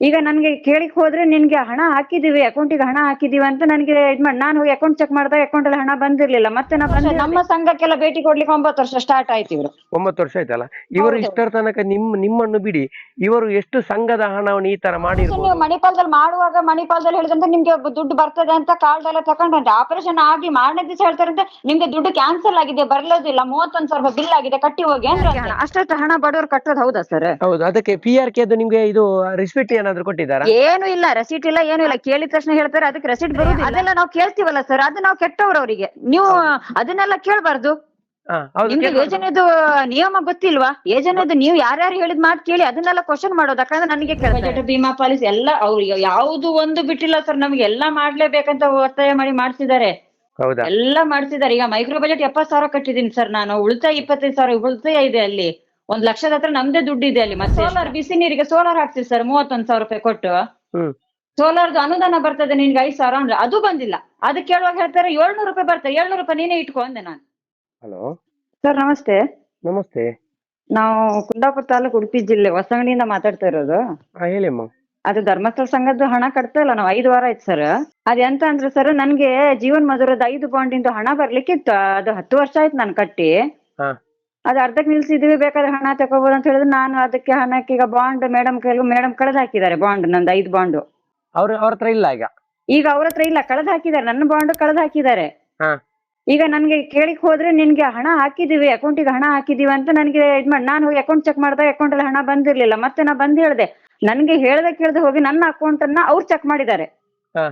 ಈಗ ನನ್ಗೆ ಕೇಳಿಕ್ ಹೋದ್ರೆ ನಿನ್ಗೆ ಹಣ ಹಾಕಿದೀವಿ ಅಕೌಂಟಿಗೆ ಹಣ ಹಾಕಿದೀವಿ ಅಂತ ನನಗೆ ಇದ್ ಮಾಡಿ ನಾನು ಹೋಗಿ ಅಕೌಂಟ್ ಚೆಕ್ ಮಾಡಿದಾಗ ಅಕೌಂಟ್ ಅಲ್ಲಿ ಹಣ ಬಂದಿರ್ಲಿಲ್ಲ ಮತ್ತೆ ನಾ ಬಂದೆ ನಮ್ಮ ಸಂಘಕ್ಕೆಲ್ಲ ಭೇಟಿ ಕೊಡ್ಲಿಕ್ಕೆ ಒಂಬತ್ತು ವರ್ಷ ಸ್ಟಾರ್ಟ್ ಆಯ್ತು ಇವರು. ಒಂಬತ್ತು ವರ್ಷ ಆಯ್ತಲ್ಲ? ಇವರು ಇಷ್ಟರ ತನಕ ನಿಮ್ ನಿಮ್ಮನ್ನು ಬಿಡಿ ಇವರು ಎಷ್ಟು ಸಂಘದ ಹಣವನ್ನು ಈ ತರ ನೀವು ಮಾಡಿರ್ಬೋದು? ಮಣಿಪಾಲದಲ್ಲಿ ಮಾಡುವಾಗ ಮಣಿಪಾಲದಲ್ಲಿ ಹೇಳಿದಂತ ನಿಮ್ಗೆ ದುಡ್ಡು ಬರ್ತದೆ ಅಂತ ಕಾರ್ಡ್ ಎಲ್ಲ ತಕೊಂಡ್ರಂತೆ ಆಪರೇಷನ್ ಆಗಿ ಮಾರನೇ ದಿವಸ ಹೇಳ್ತಾರಂತೆ ನಿಮ್ಗೆ ದುಡ್ಡು ಕ್ಯಾನ್ಸಲ್ ಆಗಿದೆ ಬರ್ಲೋದಿಲ್ಲ ಮೂವತ್ತೊಂದು ಸಾವಿರ ಬಿಲ್ ಆಗಿದೆ ಕಟ್ಟಿ ಹೋಗಿ ಅಂದ್ರೆ ಅಷ್ಟಷ್ಟು ಹಣ. ಬಡವರು ಕಟ್ಟೋದು ಹೌದಾ ಸರ್ ಹೌದು ಅದಕ್ಕೆ ಪಿ ಆರ್ ಕೆ ಅದು ನಿಮ್ಗೆ ಇದು ರಿಸಿಪ್ಟ್ ಏನಾದ್ರು ಕೊಟ್ಟಿದ್ದಾರಾ? ಏನು ಇಲ್ಲ ರಸೀಟ್ ಇಲ್ಲ ಏನು ಇಲ್ಲ. ಕೇಳಿದ ತಕ್ಷಣ ಹೇಳ್ತಾರೆ ಅದಕ್ಕೆ ರಸೀಟ್ ಬರುದಿಲ್ಲ. ಅದೆಲ್ಲ ನಾವು ಕೇಳ್ತೀವಲ್ಲ ಸರ್ ಅದು ನಾವು ಕೆಟ್ಟವ್ರು ಅವರಿಗೆ. ನೀವು ಅದನ್ನೆಲ್ಲ ಕೇಳಬಾರ್ದು. ಹಾ, ಹೌದು ನಿಮ್ಗೆ ಕೇಳ್ಬೋದು. ಯೋಜನೆದು ನಿಯಮ ಗೊತ್ತಿಲ್ವಾ? ಯೋಜನೆದು ನೀವು ಯಾರ್ಯಾರು ಹೇಳಿದ ಮಾತು ಕೇಳಿ ಅದನ್ನೆಲ್ಲ ಕ್ವಶನ್ ಮಾಡೋದು ಯಾಕಂದ್ರೆ ನನಗೆ ಬಜೆಟ್ ಬಿಮಾ ಪಾಲಿಸಿ ಎಲ್ಲ ಅವ್ರು ಯಾವ್ದು ಒಂದು ಬಿಟ್ಟಿಲ್ಲ ಸರ್ ನಮ್ಗೆ ಎಲ್ಲ ಮಾಡ್ಲೇಬೇಕಂತ ಒತ್ತಾಯ ಮಾಡಿ ಮಾಡ್ತಿದ್ದಾರೆ ಹೌದಾ? ಎಲ್ಲ ಮಾಡ್ತಿದ್ದಾರೆ ಈಗ ಮೈಕ್ರೋ ಬಜೆಟ್ ಎಪ್ಪತ್ ಸಾವಿರ ಕಟ್ಟಿದೀನಿ ಸರ್ ನಾನು. ಉಳಿತಾಯ ಇಪ್ಪತ್ತೈದು ಸಾವಿರ ಉಳಿತಾಯ ಇದೆ ಅಲ್ಲಿ. ಒಂದ್ ಲಕ್ಷದ ಹತ್ರ ನಮ್ದೇ ದುಡ್ಡು ಇದೆ ಅಲ್ಲಿ ಮತ್ತೆ ಸೋಲಾರ್ ಬಿಸಿ ನೀರಿಗೆ ಸೋಲಾರ್ ಹಾಕ್ತೀವಿ ಸರ್ ಮೂವತ್ತೊಂದ್ ಸಾವಿರ ರೂಪಾಯಿ ಕೊಟ್ಟು. ಹ್ಮ್. ಸೋಲಾರ್ದು ಅನುದಾನ ಬರ್ತದೆ ನಿನ್ಗೆ ಐದ್ ಸಾವಿರ ಅಂದ್ರೆ ಅದು ಬಂದಿಲ್ಲ. ಅದಕ್ಕೆ ಕೇಳುವಾಗ ಹೇಳ್ತಾರೆ ಏಳ್ನೂರು ರೂಪಾಯಿ ಬರ್ತದೆ. ಏಳ್ನೂರು ರೂಪಾಯಿ ನೀನೇ ಇಟ್ಕೊ ಅಂದೆ ನಾನು. ಹಲೋ ಸರ್ ನಮಸ್ತೆ. ನಮಸ್ತೆ. ನಾವು ಕುಂದಾಪುರ ತಾಲೂಕು ಉಡುಪಿ ಜಿಲ್ಲೆ ಹೊಸಂಗಡಿಯಿಂದ ಮಾತಾಡ್ತಾ ಇರೋದು. ಹಾ ಹೇಳಿಮ್ಮ ಅದು ಧರ್ಮಸ್ಥಳ ಸಂಘದ್ದು ಹಣ ಕಟ್ತಾ ಇಲ್ಲ. ನಾವು ಐದು ವಾರ ಆಯ್ತು ಸರ್ ಅದೆಂತ ಅಂದ್ರೆ ಸರ್ ನನ್ಗೆ ಜೀವನ್ ಮಧುರದ ಐದು ಬಾಂಡಿಂದು ಹಣ ಬರ್ಲಿಕ್ಕಿತ್ತು. ಅದು ಹತ್ತು ವರ್ಷ ಆಯ್ತು ನಾನು ಕಟ್ಟಿ. ಅದು ಅರ್ಧಕ್ಕೆ ನಿಲ್ಸಿದ್ವಿ ಬೇಕಾದ್ರೆ ಹಣ ತಗೋಬಹುದು ಅಂತ ಹೇಳಿದ್ರೆ ನಾನು ಅದಕ್ಕೆ ಹಣಕ್ಕೆ ಈಗ ಬಾಂಡ್ ಮೇಡಮ್ ಮೇಡಮ್ ಕಳೆದು ಹಾಕಿದ್ದಾರೆ ಬಾಂಡ್ ನಂದು ಐದು ಬಾಂಡ್ ಅವ್ರ ಅವ್ರ ಹತ್ರ ಇಲ್ಲ ಈಗ? ಈಗ ಅವ್ರ ಹತ್ರ ಇಲ್ಲ ಕಳೆದು ಹಾಕಿದ್ದಾರೆ ನನ್ನ ಬಾಂಡ್ ಕಳೆದು ಹಾಕಿದ್ದಾರೆ. ಹಾ. ಈಗ ನನ್ಗೆ ಕೇಳಿಕ್ ಹೋದ್ರೆ ನಿನ್ಗೆ ಹಣ ಹಾಕಿದೀವಿ ಅಕೌಂಟಿಗೆ ಹಣ ಹಾಕಿದೀವಿ ಅಂತ ನನ್ಗೆ ಇದ್ ಮಾಡಿ ನಾನು ಹೋಗಿ ಅಕೌಂಟ್ ಚೆಕ್ ಮಾಡಿದಾಗ ಅಕೌಂಟ್ ಅಲ್ಲಿ ಹಣ ಬಂದಿರ್ಲಿಲ್ಲ. ಮತ್ತೆ ನಾ ಬಂದ್ ಹೇಳ್ದೆ ನನ್ಗೆ ಹೇಳ್ದೆ ಕೇಳ್ದೆ ಹೋಗಿ ನನ್ನ ಅಕೌಂಟ್ ಅನ್ನ ಅವ್ರು ಚೆಕ್ ಮಾಡಿದ್ದಾರೆ. ಹಾ.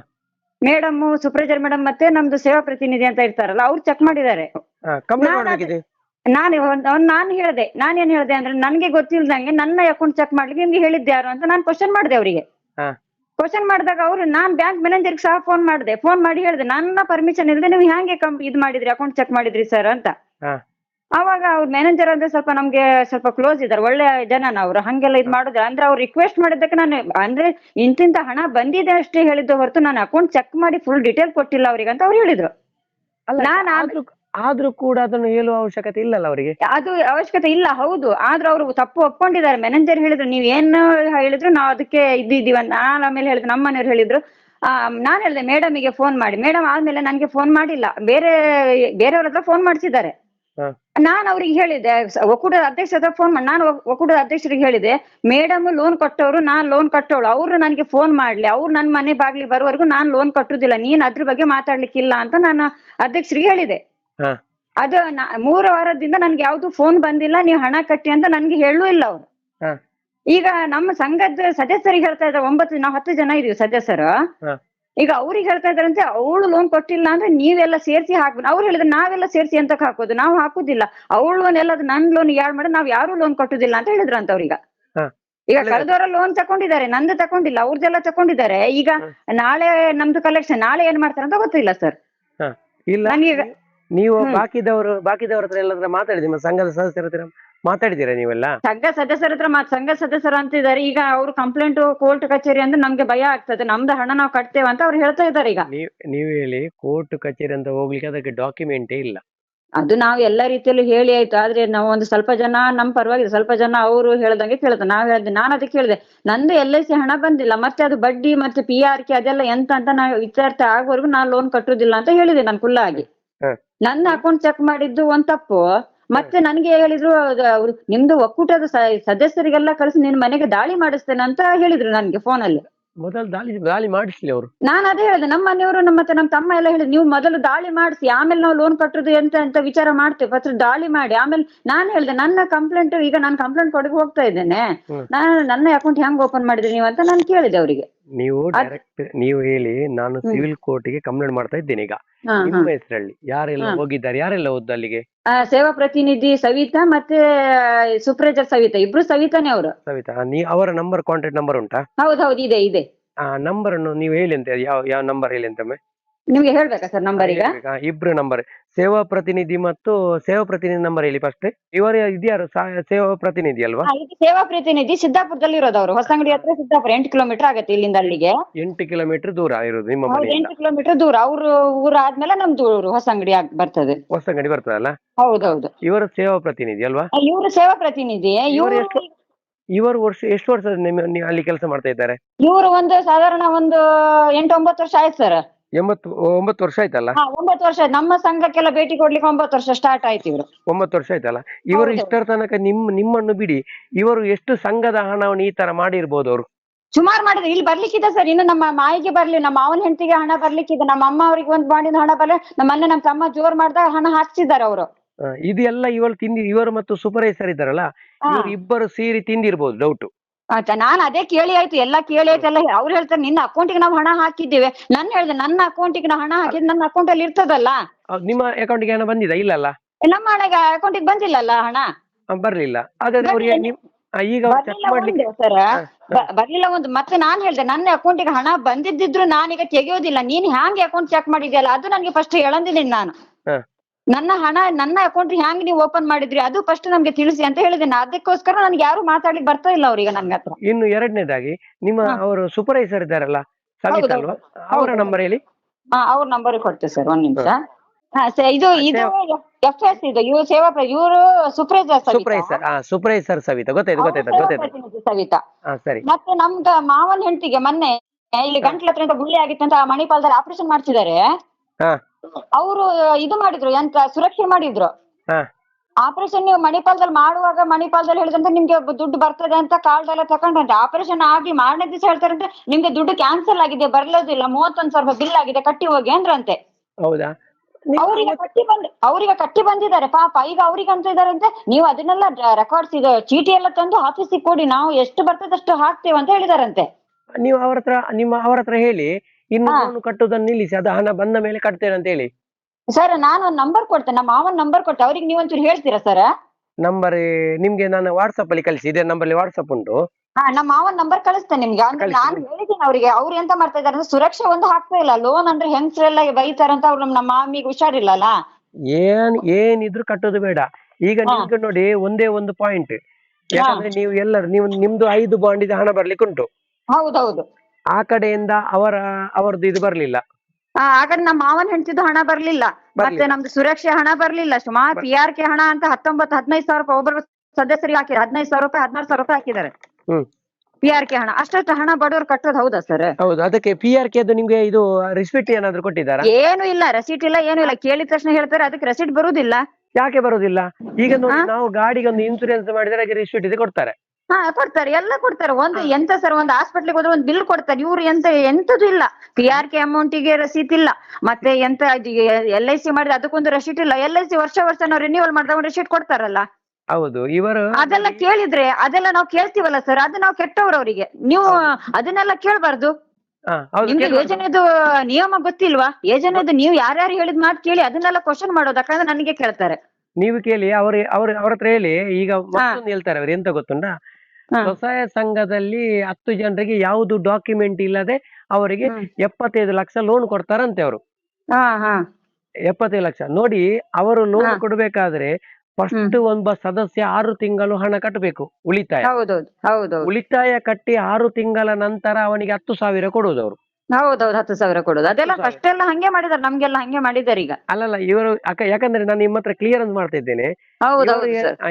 ಮೇಡಮ್ ಸುಪ್ರೇಜರ್ ಮೇಡಮ್ ಮತ್ತೆ ನಮ್ದು ಸೇವಾ ಪ್ರತಿನಿಧಿ ಅಂತ ಇರ್ತಾರಲ್ಲ ಅವ್ರು ಚೆಕ್ ಮಾಡಿದ್ದಾರೆ. ಹಾ ಕಂಪ್ಲೇಂಟ್ ನಾನು ಮಾಡ್ಬೇಕಿದೆ ನಾನು ನಾನು ಹೇಳ್ದೆ. ಏನ್ ಹೇಳ್ದೆ ಅಂದ್ರೆ ನನ್ಗೆ ಗೊತ್ತಿಲ್ದಂಗೆ ನನ್ನ ಅಕೌಂಟ್ ಚೆಕ್ ಮಾಡ್ಲಿಕ್ಕೆ ನಿಮ್ಗೆ ಹೇಳಿದ್ದೆ ಯಾರು ಅಂತ ನಾನು ಕ್ವಶನ್ ಮಾಡಿದೆ ಅವರಿಗೆ. ಕ್ವಶನ್ ಮಾಡಿದಾಗ ಅವರು ನಾನ್ ಬ್ಯಾಂಕ್ ಮ್ಯಾನೇಜರ್ಗೆ ಸಹ ಫೋನ್ ಮಾಡಿದೆ. ಫೋನ್ ಮಾಡಿ ಹೇಳಿದೆ ನನ್ನ ಪರ್ಮಿಷನ್ ಇಲ್ಲದೆ ನೀವು ಹ್ಯಾಂಗೆ ಕಂ ಇದು ಮಾಡಿದ್ರಿ ಅಕೌಂಟ್ ಚೆಕ್ ಮಾಡಿದ್ರಿ ಸರ್ ಅಂತ. ಅವಾಗ ಅವ್ರ ಮ್ಯಾನೇಜರ್ ಅಂದ್ರೆ ಸ್ವಲ್ಪ ನಮ್ಗೆ ಸ್ವಲ್ಪ ಕ್ಲೋಸ್ ಇದ್ದಾರೆ ಒಳ್ಳೆ ಜನನ ಅವ್ರು. ಹಂಗೆಲ್ಲ ಇದು ಮಾಡಿದ್ರೆ ಅಂದ್ರೆ ಅವ್ರು ರಿಕ್ವೆಸ್ಟ್ ಮಾಡಿದ್ದಕ್ಕೆ ನಾನು ಅಂದ್ರೆ ಇಂತಿಂತ ಹಣ ಬಂದಿದೆ ಅಷ್ಟೇ ಹೇಳಿದ್ದು ಹೊರತು ನಾನು ಅಕೌಂಟ್ ಚೆಕ್ ಮಾಡಿ ಫುಲ್ ಡೀಟೇಲ್ ಕೊಟ್ಟಿಲ್ಲ ಅವ್ರಿಗೆ ಅಂತ ಅವ್ರು ಹೇಳಿದ್ರು. ನಾನ್ ಆದ್- ಆದ್ರೂ ಆದ್ರೂ ಕೂಡ ಅದನ್ನು ಹೇಳುವ ಅವಶ್ಯಕತೆ ಇಲ್ಲಲ್ಲ ಅವರಿಗೆ? ಅದು ಅವಶ್ಯಕತೆ ಇಲ್ಲ ಹೌದು. ಆದ್ರೂ ಅವರು ತಪ್ಪು ಒಪ್ಕೊಂಡಿದ್ದಾರೆ. ಮ್ಯಾನೇಜರ್ ಹೇಳಿದ್ರು ನೀವ್ ಏನು ಹೇಳಿದ್ರು ನಾವು ಅದಕ್ಕೆ ಇದ್ದಿದ್ದೀವಿ ಅಂತ ನಾನು ಆಮೇಲೆ ಹೇಳಿದ್ರು ನಮ್ಮ ಮನೆಯವ್ರು ಹೇಳಿದ್ರು. ಆ, ನಾನ್ ಹೇಳಿದೆ ಮೇಡಮಿಗೆ ಫೋನ್ ಮಾಡಿ. ಮೇಡಮ್ ಆದ್ಮೇಲೆ ನನಗೆ ಫೋನ್ ಮಾಡಿಲ್ಲ. ಬೇರೆ ಬೇರೆಯವ್ರ ಹತ್ರ ಫೋನ್ ಮಾಡಿಸಿದ್ದಾರೆ. ನಾನು ಅವ್ರಿಗೆ ಹೇಳಿದೆ ಒಕ್ಕೂಟದ ಅಧ್ಯಕ್ಷ ಹತ್ರ ಫೋನ್ ಮಾಡಿ ನಾನು ಒಕ್- ಒಕ್ಕೂಟದ ಅಧ್ಯಕ್ಷರಿಗೆ ಹೇಳಿದೆ ಮೇಡಮ್ ಲೋನ್ ಕೊಟ್ಟವರು ನಾನ್ ಲೋನ್ ಕಟ್ಟೋಳು. ಅವ್ರು ನನಗೆ ಫೋನ್ ಮಾಡ್ಲಿ. ಅವ್ರು ನನ್ನ ಮನೆ ಬಾಗ್ಲಿ ಬರುವವರೆಗೂ ನಾನ್ ಲೋನ್ ಕಟ್ಟುದಿಲ್ಲ. ನೀನ್ ಅದ್ರ ಬಗ್ಗೆ ಮಾತಾಡ್ಲಿಕ್ಕಿಲ್ಲ ಅಂತ ನಾನು ಅಧ್ಯಕ್ಷರಿಗೆ ಹೇಳಿದೆ. ಅದು ಮೂರು ವಾರದಿಂದ ನನ್ಗೆ ಯಾವ್ದು ಫೋನ್ ಬಂದಿಲ್ಲ ನೀವು ಹಣ ಕಟ್ಟಿ ಅಂತ ನನ್ಗೆ ಹೇಳೂ ಇಲ್ಲ ಅವ್ರು. ಈಗ ನಮ್ಮ ಸಂಘದ ಸದಸ್ಯರಿಗೆ ಹೇಳ್ತಾ ಇದ್ದಾರೆ ಒಂಬತ್ತು ನಾವು ಹತ್ತು ಜನ ಇದೀವಿ ಸದಸ್ಯರು. ಈಗ ಅವ್ರಿಗೆ ಹೇಳ್ತಾ ಇದಾರಂತೆ ಅವಳು ಲೋನ್ ಕೊಟ್ಟಿಲ್ಲ ಅಂದ್ರೆ ನೀವೆಲ್ಲ ಸೇರಿಸಿ ಹಾಕ್ಬೋದು ಅವ್ರು ಹೇಳಿದ್ರೆ ನಾವೆಲ್ಲ ಸೇರಿಸಿ ಅಂತ ಹಾಕೋದು ನಾವು ಹಾಕುದಿಲ್ಲ. ಅವಳು ಲೋನ್ ಎಲ್ಲ ನನ್ ಲೋನ್ ಯಾರು ಮಾಡಿ ನಾವ್ ಯಾರು ಲೋನ್ ಕೊಟ್ಟುದಿಲ್ಲ ಅಂತ ಹೇಳಿದ್ರು ಅಂತ ಅವ್ರೀಗ ಈಗ ಕಳೆದವರ ಲೋನ್ ತಕೊಂಡಿದ್ದಾರೆ ನಂದು ತಕೊಂಡಿಲ್ಲ ಅವ್ರದ್ದೆಲ್ಲ ತಕೊಂಡಿದ್ದಾರೆ. ಈಗ ನಾಳೆ ನಮ್ದು ಕಲೆಕ್ಷನ್ ನಾಳೆ ಏನ್ ಮಾಡ್ತಾರೆ ಅಂತ ಗೊತ್ತಿಲ್ಲ ಸರ್ ಇಲ್ಲ. ನನಗೆ ನೀವು ಬಾಕಿದವರು ಬಾಕಿದವ್ರ ಹತ್ರ ಎಲ್ಲಾದ್ರೂ ಮಾತಾಡಿದ್ರಿ ನಿಮ್ಮ ಸಂಘದ ಸದಸ್ಯರ ಹತ್ರ ಮಾತಾಡಿದ್ದೀರಾ ನೀವೆಲ್ಲ? ಸಂಘ ಸದಸ್ಯರ ಹತ್ರ ಮಾತ್ ಸಂಘ ಸದಸ್ಯರು ಅಂತ ಇದ್ದಾರೆ ಈಗ ಅವ್ರು ಕಂಪ್ಲೇಂಟ್ ಕೋರ್ಟ್ ಕಚೇರಿ ಅಂದ್ರೆ ನಮ್ಗೆ ಭಯ ಆಗ್ತದೆ. ನಮ್ದು ಹಣ ನಾವು ಕಟ್ತೇವೆ ಅಂತ ಅವ್ರು ಹೇಳ್ತಾ ಇದ್ದಾರೆ ಈಗ. ನೀವ್ ನೀವು ಹೇಳಿ ಕೋರ್ಟ್ ಕಚೇರಿ ಅಂತ ಹೋಗ್ಲಿಕ್ಕೆ ಅದಕ್ಕೆ ಡಾಕ್ಯುಮೆಂಟ್ ಇಲ್ಲ. ಅದು ನಾವು ಎಲ್ಲ ರೀತಿಯಲ್ಲೂ ಹೇಳಿ ಆಯ್ತು. ಆದ್ರೆ ನಾವು ಒಂದು ಸ್ವಲ್ಪ ಜನ ನಮ್ ಪರವಾಗಿ ಸ್ವಲ್ಪ ಜನ ಅವರು ಹೇಳ್ದಂಗೆ ಕೇಳ್ತಾರೆ ನಾವ್ ಹೇಳಿದ್ವಿ ನಾನು ಅದಕ್ಕೆ ಹೇಳಿದೆ. ನಂದು ಎಲ್ ಐ ಸಿ ಹಣ ಬಂದಿಲ್ಲ. ಮತ್ತೆ ಅದು ಬಡ್ಡಿ ಮತ್ತೆ ಪಿ ಆರ್ ಕೆ ಅದೆಲ್ಲ ಎಂತ ಅಂತ ನಾವು ವಿಚಾರ ಆಗೋವರೆಗೂ ನಾನು ಲೋನ್ ಕಟ್ಟುದಿಲ್ಲ ಅಂತ ಹೇಳಿದೆ ನಾನು ಹ. ನನ್ನ ಅಕೌಂಟ್ ಚೆಕ್ ಮಾಡಿದ್ದು ಒಂದ್ ತಪ್ಪು. ಮತ್ತೆ ನನ್ಗೆ ಹೇಳಿದ್ರು ಅವ್ರು ನಿಮ್ದು ಒಕ್ಕೂಟದ ಸದಸ್ಯರಿಗೆಲ್ಲ ಕಳಿಸಿ ನಿನ್ ಮನೆಗೆ ದಾಳಿ ಮಾಡಿಸ್ತೇನೆ ಅಂತ ಹೇಳಿದ್ರು ನನ್ಗೆ ಅಲ್ಲಿ. ಮೊದಲು ದಾಳಿ ದಾಳಿ ಮಾಡಿಸ್ಲಿ ಅವರು. ನಾನು ಅದೇ ಹೇಳಿದೆ ನಮ್ಮ ಮನೆಯವರು ನಮ್ಮ ಮತ್ತೆ ನಮ್ಮ ತಮ್ಮ ಎಲ್ಲ ಹೇಳಿದ್ರು ನೀವು ಮೊದಲು ದಾಳಿ ಮಾಡಿಸಿ ಆಮೇಲೆ ನಾವು ಲೋನ್ ಕಟ್ಟುದು ಎಂತ ಅಂತ ವಿಚಾರ ಮಾಡ್ತೇವೆ ಫಸ್ಟ್ ದಾಳಿ ಮಾಡಿ ಆಮೇಲೆ ನಾನು ಹೇಳಿದೆ ನನ್ನ ಕಂಪ್ಲೇಂಟ್ ಈಗ ನಾನು ಕಂಪ್ಲೇಂಟ್ ಕೊಡಕ್ಕೆ ಹೋಗ್ತಾ ಇದ್ದೇನೆ. ನಾನು ನನ್ನ ಅಕೌಂಟ್ ಹೆಂಗ್ ಓಪನ್ ಮಾಡಿದ್ರಿ ನೀವು ಅಂತ ನಾನು ಕೇಳಿದೆ ಅವರಿಗೆ. ನೀವು ಡೈರೆಕ್ಟ್ ನೀವು ಹೇಳಿ ನಾನು ಸಿವಿಲ್ ಕೋರ್ಟಿಗೆ ಕಂಪ್ಲೇಂಟ್ ಮಾಡ್ತಾ ಇದ್ದೇನೆ ಈಗ. ಹಾ ಹಾ. ನಿಮ್ಮ ಹೆಸರಲ್ಲಿ ಯಾರೆಲ್ಲ ಹೋಗಿದ್ದಾರೆ ಯಾರೆಲ್ಲ ಹೋದ್ದು ಅಲ್ಲಿಗೆ? ಆ, ಸೇವಾ ಪ್ರತಿನಿಧಿ ಸವಿತಾ ಮತ್ತೆ ಸುಪ್ರೇಜರ್ ಸವಿತಾ ಇಬ್ರು ಸವಿತಾನೇ ಅವರು. ಸವಿತಾ ನೀ ಅವರ ನಂಬರ್ ಕಾಂಟ್ಯಾಕ್ಟ್ ನಂಬರ್ ಉಂಟಾ? ಹೌದೌದು ಹೌದು ಇದೆ ಇದೆ. ಆ ನಂಬರ್ ಅನ್ನು ನೀವು ಹೇಳಿ ಅಂತ ಯಾವ ಯಾವ ನಂಬರ್ ಹೇಳಿ ಅಂತಮ್ಮೆ ನಿಮ್ಗೆ ಹೇಳ್ಬೇಕಾ ಸರ್ ನಂಬರ್ ಈಗ? ಇಬ್ರು ನಂಬರ್ ಸೇವಾ ಪ್ರತಿನಿಧಿ ಮತ್ತು ಸೇವಾ ಪ್ರತಿನಿಧಿ ನಂಬರ್ ಹೇಳಿ ಫಸ್ಟ್ ಇವರು ಇದ್ಯಾರು? ಸಾ- ಸೇವಾ ಪ್ರತಿನಿಧಿ ಅಲ್ವಾ? ಹಾ, ಇದು ಸೇವಾ ಪ್ರತಿನಿಧಿ ಸಿದ್ದಾಪುರದಲ್ಲಿ ಇರೋದು ಅವರು ಹೊಸಂಗಡಿ ಹತ್ರ ಸಿದ್ದಾಪುರ. ಎಂಟು ಕಿಲೋಮೀಟರ್ ಆಗತ್ತೆ ಇಲ್ಲಿಂದ ಅಲ್ಲಿಗೆ. ಎಂಟು ಕಿಲೋಮೀಟರ್ ದೂರ ಇರೋದು ನಿಮ್ಮ ಹೌದು ಮನೆಯಿಂದ. ಎಂಟು ಕಿಲೋಮೀಟರ್ ದೂರ. ಅವ್ರ ಊರ ಆದ್ಮೇಲೆ ನಮ್ದು ಊರು ಹೊಸಂಗಡಿ ಆಗ್ ಬರ್ತದೆ. ಹೊಸಂಗಡಿ ಬರ್ತದಲ್ಲ? ಹೌದೌದು. ಇವರು ಸೇವಾ ಪ್ರತಿನಿಧಿ ಅಲ್ವಾ? ಇವರು ಸೇವಾ ಪ್ರತಿನಿಧಿ. ಇವರು ಇವರು ಎಷ್ಟು ಇವರು ವರ್ಷ ಎಷ್ಟು ವರ್ಷ ನಿಮ್ಮ ನೀವು ಅಲ್ಲಿ ಕೆಲಸ ಮಾಡ್ತಾ ಇದ್ದಾರೆ? ಇವರು ಒಂದು ಸಾಧಾರಣ ಒಂದು ಎಂಟು ಒಂಬತ್ತು ವರ್ಷ ಆಯ್ತು ಸರ್. ಎಂಬತ್ತು ಒಂಬತ್ತು ವರ್ಷ ಆಯ್ತಲ್ಲ? ಹಾ ಒಂಬತ್ತು ವರ್ಷ. ನಮ್ಮ ಸಂಘಕ್ಕೆಲ್ಲ ಭೇಟಿ ಕೊಡ್ಲಿಕ್ಕೆ ಒಂಬತ್ತು ವರ್ಷ ಸ್ಟಾರ್ಟ್ ಆಯ್ತು ಇವರು. ಒಂಬತ್ತು ವರ್ಷ ಆಯ್ತಲ್ಲ? ಇವರು ಹೌದು. ಇಷ್ಟರ ತನಕ ನಿಮ್ ನಿಮ್ಮನ್ನು ಬಿಡಿ. ಇವರು ಎಷ್ಟು ಸಂಘದ ಹಣವನ್ನು ಈ ತರ ಮಾಡಿರ್ಬೋದು ಅವರು? ಸುಮಾರು ಮಾಡಿದ್ರೆ. ಇಲ್ಲಿ ಬರ್ಲಿಕ್ಕಿದೆ ಸರ್. ಇನ್ನು ನಮ್ಮ ಮಾಯಿಗೆ ಬರ್ಲಿ ನಮ್ಮ ಮಾವನ ಹೆಂಡತಿಗೆ ಹಣ ಬರ್ಲಿಕ್ಕಿದೆ. ನಮ್ಮ ಅಮ್ಮ ಅವರಿಗೆ ಒಂದು ಬಾಂಡಿನ ಹಣ ಬರ್ಲಿ ನಮ್ಮ ಮೊನ್ನೆ ನಮ್ಮ ತಮ್ಮ ಜೋರ್ ಮಾಡ್ದಾಗ ಹಣ ಹಾಕ್ಸಿದ್ದಾರೆ ಅವರು. ಇದೆಲ್ಲ ಇವರು ತಿಂದಿ ಇವರು ಮತ್ತು ಸೂಪರ್ವೈಸರ್ ಇದ್ದಾರಲ್ಲ? ಇವರು ಇಬ್ಬರು ಸೇರಿ ತಿಂದಿರ್ಬೋದು ಡೌಟ್ ಆಯ್ತಾ? ನಾನು ಅದೇ ಕೇಳಿ ಆಯ್ತು ಎಲ್ಲ ಕೇಳಿ ಆಯ್ತು ಎಲ್ಲ ಅವ್ರು ಹೇಳ್ತಾರೆ ನಿನ್ನ ಅಕೌಂಟಿಗೆ ನಾವು ಹಣ ಹಾಕಿದ್ದೇವೆ. ನನ್ನ ಹೇಳ್ದೆ ನನ್ನ ಅಕೌಂಟಿಗೆ ನಾವು ಹಣ ಹಾಕಿದ್ ನನ್ನ ಅಕೌಂಟ್ ಅಲ್ಲಿ ಇರ್ತದಲ್ಲ? ನಿಮ್ಮ ಅಕೌಂಟ್ಗೆ ಹಣ ಬಂದಿದ ಇಲ್ಲಲ್ಲ ನಮ್ಮ ಹಣಗೆ ಅಕೌಂಟಿಗೆ ಬಂದಿಲ್ಲಲ್ಲ ಹಣ? ಆ, ಬರ್ಲಿಲ್ಲ. ಹಾಗಾದ್ರೆ ಅವ್ರಿಗೆ ಬರ್ಲಿಲ್ಲ. ನಿಮ್ ಆ, ಈಗ ಚೆಕ್ ಬರ್ಲಿಲ್ಲ ಮಾಡ್ಲಿಕ್ಕೆ ಒಂದು ಸರ್. ಬರ್ಲಿಲ್ಲ ಒಂದು. ಮತ್ತೆ ನಾನ್ ಹೇಳ್ದೆ ನನ್ನ ಅಕೌಂಟಿಗೆ ಹಣ ಬಂದಿದ್ದಿದ್ರು ನಾನೀಗ ತೆಗೆಯೋದಿಲ್ಲ. ನೀನ್ ಹ್ಯಾಂಗ್ ಅಕೌಂಟ್ ಚೆಕ್ ಮಾಡಿದ್ಯಲ್ಲ ಅದು ನನ್ಗೆ ಫಸ್ಟ್ ಹೇಳಂದಿದ್ದೀನಿ ನಾನು. ಹ. ನನ್ನ ಹಣ ನನ್ನ ಅಕೌಂಟ್ ಹ್ಯಾಂಗ್ ನೀವು ಓಪನ್ ಮಾಡಿದ್ರಿ? ಅದು ಫಸ್ಟ್ ನಮ್ಗೆ ತಿಳಿಸಿ ಅಂತ ಹೇಳಿದ್ದೀನಿ ಅದಕ್ಕೋಸ್ಕರ ನನ್ಗೆ ಯಾರು ಮಾತಾಡ್ಲಿಕ್ಕೆ ಬರ್ತಾ ಇಲ್ಲ ಅವ್ರಿಗೆ ನನ್ಗೆ ಹತ್ರ. ಇನ್ನು ಎರಡನೇದಾಗಿ ನಿಮ್ಮ. ಅವರು ಸೂಪರ್ವೈಸರ್ ಇದ್ದಾರಲ್ಲ ಸವಿತಾ ಅಲ್ವಾ? ಅವರ ನಂಬರ್ ಹೇಳಿ. ಹಾ ಅವ್ರ ನಂಬರ್ ಕೊಡ್ತೇವೆ ಸರ್ ಒಂದ್ ನಿಮಿಷ. ಹಾ. ಸರ್ ಇದು ಇದು ಎಫ್ ಎಸ್ ಇದು ಇವ್ರು ಸೇವಾ ಇವರು ಸುಪ್ರೇಜರ್ ಸೂಪರ್ವೈಸರ್ ಹಾ ಸೂಪರ್ವೈಸರ್ ಸವಿತಾ. ಗೊತ್ತಾಯ್ತು ಗೊತ್ತಾಯ್ತು ಗೊತ್ತಾಯ್ತು. ಸವಿತಾ? ಹಾ ಸರಿ. ಮತ್ತೆ ನಮ್ಗ ಮಾವನ್ ಹೆಂಡತಿಗೆ ಮೊನ್ನೆ ಇಲ್ಲಿ ಗಂಟ್ಲ ಹತ್ರ ಗುಳ್ಳಿ ಆಗಿತ್ತು ಅಂತ ಮಣಿಪಾಲದಲ್ಲಿ ಆಪರೇಷನ್ ಮಾಡ್ತಿದ್ದಾರೆ ಹಾ. ಅವರು ಇದು ಮಾಡಿದ್ರು ಎಂತ ಸುರಕ್ಷೆ ಮಾಡಿದ್ರು. ಹಾ. ಆಪರೇಷನ್ ನೀವು ಮಣಿಪಾಲದಲ್ಲಿ ಮಾಡುವಾಗ ಮಣಿಪಾಲದಲ್ಲಿ ಹೇಳಿದಂತೆ ನಿಮ್ಗೆ ದುಡ್ಡು ಬರ್ತದೆ ಅಂತ ಕಾರ್ಡ್ ಎಲ್ಲ ತಕೊಂಡ್ರಂತೆ ಆಪರೇಷನ್ ಆಗಿ ಮಾರನೇ ದಿವಸ ಹೇಳ್ತಾರಂತೆ ನಿಮ್ಗೆ ದುಡ್ಡು ಕ್ಯಾನ್ಸಲ್ ಆಗಿದೆ ಬರ್ಲೋದಿಲ್ಲ ಮೂವತ್ತೊಂದು ಸಾವಿರ ರೂಪಾಯಿ ಬಿಲ್ ಆಗಿದೆ ಕಟ್ಟಿ ಹೋಗಿ ಅಂದ್ರಂತೆ. ಹೌದಾ? ನೀವು ಅವ್ರಿಗೆ ಕಟ್ಟಿ ಬಂದ್ ಅವ್ರಿಗೆ ಕಟ್ಟಿ ಬಂದಿದ್ದಾರೆ ಪಾಪ. ಈಗ ಅವ್ರಿಗೆ ಅಂತ ಇದಾರಂತೆ ನೀವು ಅದನ್ನೆಲ್ಲ ರೆಕಾರ್ಡ್ಸ್ ಇದೆ ಚೀಟಿ ಎಲ್ಲ ತಂದು ಆಫೀಸಿಗೆ ಕೊಡಿ ನಾವು ಎಷ್ಟು ಬರ್ತದಷ್ಟು ಹಾಕ್ತೇವೆ ಅಂತ ಹೇಳಿದಾರಂತೆ. ನೀವು ಅವ್ರ ಹತ್ರ ನಿಮ್ಮ ಅವರ ಹತ್ರ ಹೇಳಿ ಇನ್ನು ಅವನು ಕಟ್ಟುವುದನ್ನು ನಿಲ್ಲಿಸಿ ಅದು ಹಣ ಬಂದ ಮೇಲೆ ಕಟ್ತೇನೆ ಅಂತ ಹೇಳಿ. ಸರ್ ನಾನು ಒಂದು ನಂಬರ್ ಕೊಡ್ತೇನೆ. ನಮ್ಮ ಮಾವನ್ ನಂಬರ್ ಕೊಟ್ಟೆ ಅವ್ರಿಗೆ ನೀವು ಒಂಚೂರು ಹೇಳ್ತೀರಾ ಸರ್? ನಂಬರ್ ನಿಮ್ಗೆ ನಾನು ವಾಟ್ಸಪ್ ಅಲ್ಲಿ ಕಳಿಸಿ ಇದೆ ನಂಬರ್ ವಾಟ್ಸಪ್ ಉಂಟು. ಹಾ ನಮ್ಮ ಮಾವನ್ ನಂಬರ್ ಕಳಿಸ್ತೇನೆ ನಿಮ್ಗೆ. ಅಂದ್ರೆ ಕಳಿಸಿ. ನಾನು ಹೇಳಿದ್ದೀನಿ ಅವರಿಗೆ ಅವ್ರು ಎಂತ ಮಾಡ್ತಾ ಇದಾರೆ ಅಂದ್ರೆ ಸುರಕ್ಷೆ ಒಂದು ಹಾಕ್ತಾ ಇಲ್ಲ. ಲೋನ್ ಅಂದ್ರೆ ಹೆಂಗಸರೆಲ್ಲ ಬೈತಾರಂತ ಅವ್ರು ನಮ್ಮ ಮಾಮಿಗೆ ಹುಷಾರಿಲ್ಲಲ್ಲ? ಏನ್ ಏನಿದ್ರು ಕಟ್ಟೋದು ಬೇಡ. ಈಗ ಹಾ. ನಿಮ್ಗೆ ನೋಡಿ ಒಂದೇ ಒಂದು ಪಾಯಿಂಟ್ ಯಾಕಂದ್ರೆ ನೀವು ಎಲ್ಲರೂ ನೀವು ನಿಮ್ದು ಐದು ಬಾಂಡಿದ ಹಣ ಬರ್ಲಿಕ್ಕೆ ಉಂಟು ಹೌದೌದು. ಆ ಕಡೆಯಿಂದ ಅವರ ಅವರದ್ದು ಇದು ಬರ್ಲಿಲ್ಲ. ಆ ಕಡೆ ನಮ್ಮ ಮಾವನ್ ಹೆಂಡತಿದ್ದು ಹಣ ಬರ್ಲಿಲ್ಲ. ಮತ್ತೆ. ನಮ್ದು ಸುರಕ್ಷೆ ಹಣ ಬರ್ಲಿಲ್ಲ. ಸುಮಾರು ಪಿ ಆರ್ ಕೆ ಹಣ ಅಂತ ಹತ್ತೊಂಬತ್ತು ಹದಿನೈದು ಸಾವಿರ ರೂಪಾಯಿ ಒಬ್ಬರು ಸದಸ್ಯರಿಗೆ ಹಾಕಿದ್ದಾರೆ. ಹದಿನೈದು ಸಾವಿರ ರೂಪಾಯಿ ಹದಿನಾರು ಸಾವಿರ ರೂಪಾಯಿ ಹಾಕಿದ್ದಾರೆ. ಹ್ಮ್. ಪಿ ಆರ್ ಕೆ ಹಣ. ಅಷ್ಟಷ್ಟು ಹಣ ಬಡವರು ಕಟ್ಟೋದು ಹೌದಾ ಸರ್ ಹೌದು. ಅದಕ್ಕೆ ಪಿ ಆರ್ ಕೆ ಅದು ನಿಮ್ಗೆ ಇದು ರಿಸಿಪ್ಟ್ ಏನಾದ್ರು ಕೊಟ್ಟಿದ್ದಾರೆ? ಏನು ಇಲ್ಲ. ರಸೀಟ್ ಇಲ್ಲ ಏನು ಇಲ್ಲ. ಕೇಳಿದ ತಕ್ಷಣ ಹೇಳ್ತಾರೆ. ಅದಕ್ಕೆ ರಸೀಟ್ ಬರುದಿಲ್ಲ. ಯಾಕೆ ಬರುದಿಲ್ಲ? ಈಗ ನೋಡಿ ನಾವು ಗಾಡಿಗೆ ಒಂದು ಇನ್ಸೂರೆನ್ಸ್ ಮಾಡಿದ್ರೆ ಅದಕ್ಕೆ ರಿಸಿಪ್ಟ್ ಇದೆ ಕೊಡ್ತಾರೆ. ಹಾ ಕೊಡ್ತಾರೆ ಎಲ್ಲ ಕೊಡ್ತಾರೆ. ಒಂದು ಎಂತ ಸರ್ ಒಂದು ಹಾಸ್ಪಿಟ್ಲಿಗೆ ಹೋದ್ರೆ ಒಂದು ಬಿಲ್ ಕೊಡ್ತಾರೆ. ಇವ್ರು ಎಂತ ಎಂತದು ಇಲ್ಲ. ಪಿ ಆರ್ ಕೆ ಅಮೌಂಟಿಗೆ ರಸೀಟ್ ಇಲ್ಲ. ಮತ್ತೆ ಎಂತ ಎಲ್ ಐ ಸಿ ಮಾಡಿದ್ರೆ ಅದಕ್ಕೊಂದು ರಸೀಟ್ ಇಲ್ಲ. ಎಲ್ ಐ ಸಿ ವರ್ಷ ವರ್ಷ ನಾವು ರಿನ್ಯೂವಲ್ ಮಾಡಿದಾಗ ರಸೀಟ್ ಕೊಡ್ತಾರಲ್ಲ? ಹೌದು ಇವರು ಅದೆಲ್ಲ ಕೇಳಿದ್ರೆ ಅದೆಲ್ಲ ನಾವು ಕೇಳ್ತೀವಲ್ಲ ಸರ್ ಅದು ನಾವು ಕೆಟ್ಟವ್ರು ಅವರಿಗೆ. ನೀವು ಅದನ್ನೆಲ್ಲ ಕೇಳಬಾರ್ದು. ನಿಮ್ಗೆ ಯೋಜನೆದು ನಿಯಮ ಗೊತ್ತಿಲ್ವಾ? ಯೋಜನೆದು ನೀವು ಯಾರ್ಯಾರು ಹೇಳಿದ ಮಾತು ಕೇಳಿ ಅದನ್ನೆಲ್ಲ ಕ್ವಶನ್ ಮಾಡೋದು ಯಾಕಂದ್ರೆ ನನಗೆ ಕೇಳ್ತಾರೆ. ನೀವು ಕೇಳಿ ಅವ್ರ ಅವ್ರ ಅವ್ರ ಹತ್ರ ಹೇಳಿ ಈಗ ಮತ್ತೊಂದು ಹೇಳ್ತಾರೆ ಅವ್ರು ಎಂತ ಗೊತ್ತುಂಟಾ. ಸ್ವಸಹಾಯ ಸಂಘದಲ್ಲಿ ಹತ್ತು ಜನರಿಗೆ ಯಾವುದು ಡಾಕ್ಯುಮೆಂಟ್ ಇಲ್ಲದೆ ಅವರಿಗೆ. ಎಪ್ಪತ್ತೈದು ಲಕ್ಷ ಲೋನ್ ಕೊಡ್ತಾರಂತೆ ಅವರು. ಎಪ್ಪತ್ತೈದು ಲಕ್ಷ. ನೋಡಿ ಅವರು ಲೋನ್ ಕೊಡಬೇಕಾದ್ರೆ ಫಸ್ಟ್ ಒಬ್ಬ ಸದಸ್ಯ ಆರು ತಿಂಗಳು ಹಣ ಕಟ್ಟಬೇಕು ಉಳಿತಾಯ. ಉಳಿತಾಯ ಕಟ್ಟಿ ಆರು ತಿಂಗಳ ನಂತರ ಅವನಿಗೆ ಹತ್ತು ಸಾವಿರ ಕೊಡುವುದು ಅವರು. ಹೌದೌದು ಹತ್ತು ಸಾವಿರ ಕೊಡೋದು. ಅದೆಲ್ಲ ಅಷ್ಟೆಲ್ಲ ಸಾವಿರ. ಫಸ್ಟ್ ಎಲ್ಲ ಹಂಗೆ ಮಾಡಿದಾರೆ ನಮ್ಗೆಲ್ಲ ಹಂಗೆ ಮಾಡಿದಾರೆ ಈಗ. ಅಲ್ಲಲ್ಲ ಇವರು ಯಾಕಂದ್ರೆ ನಾನು ನಿಮ್ಮ ಹತ್ರ ಅಂತ ಮಾಡ್ತಾ ಇದ್ದೇನೆ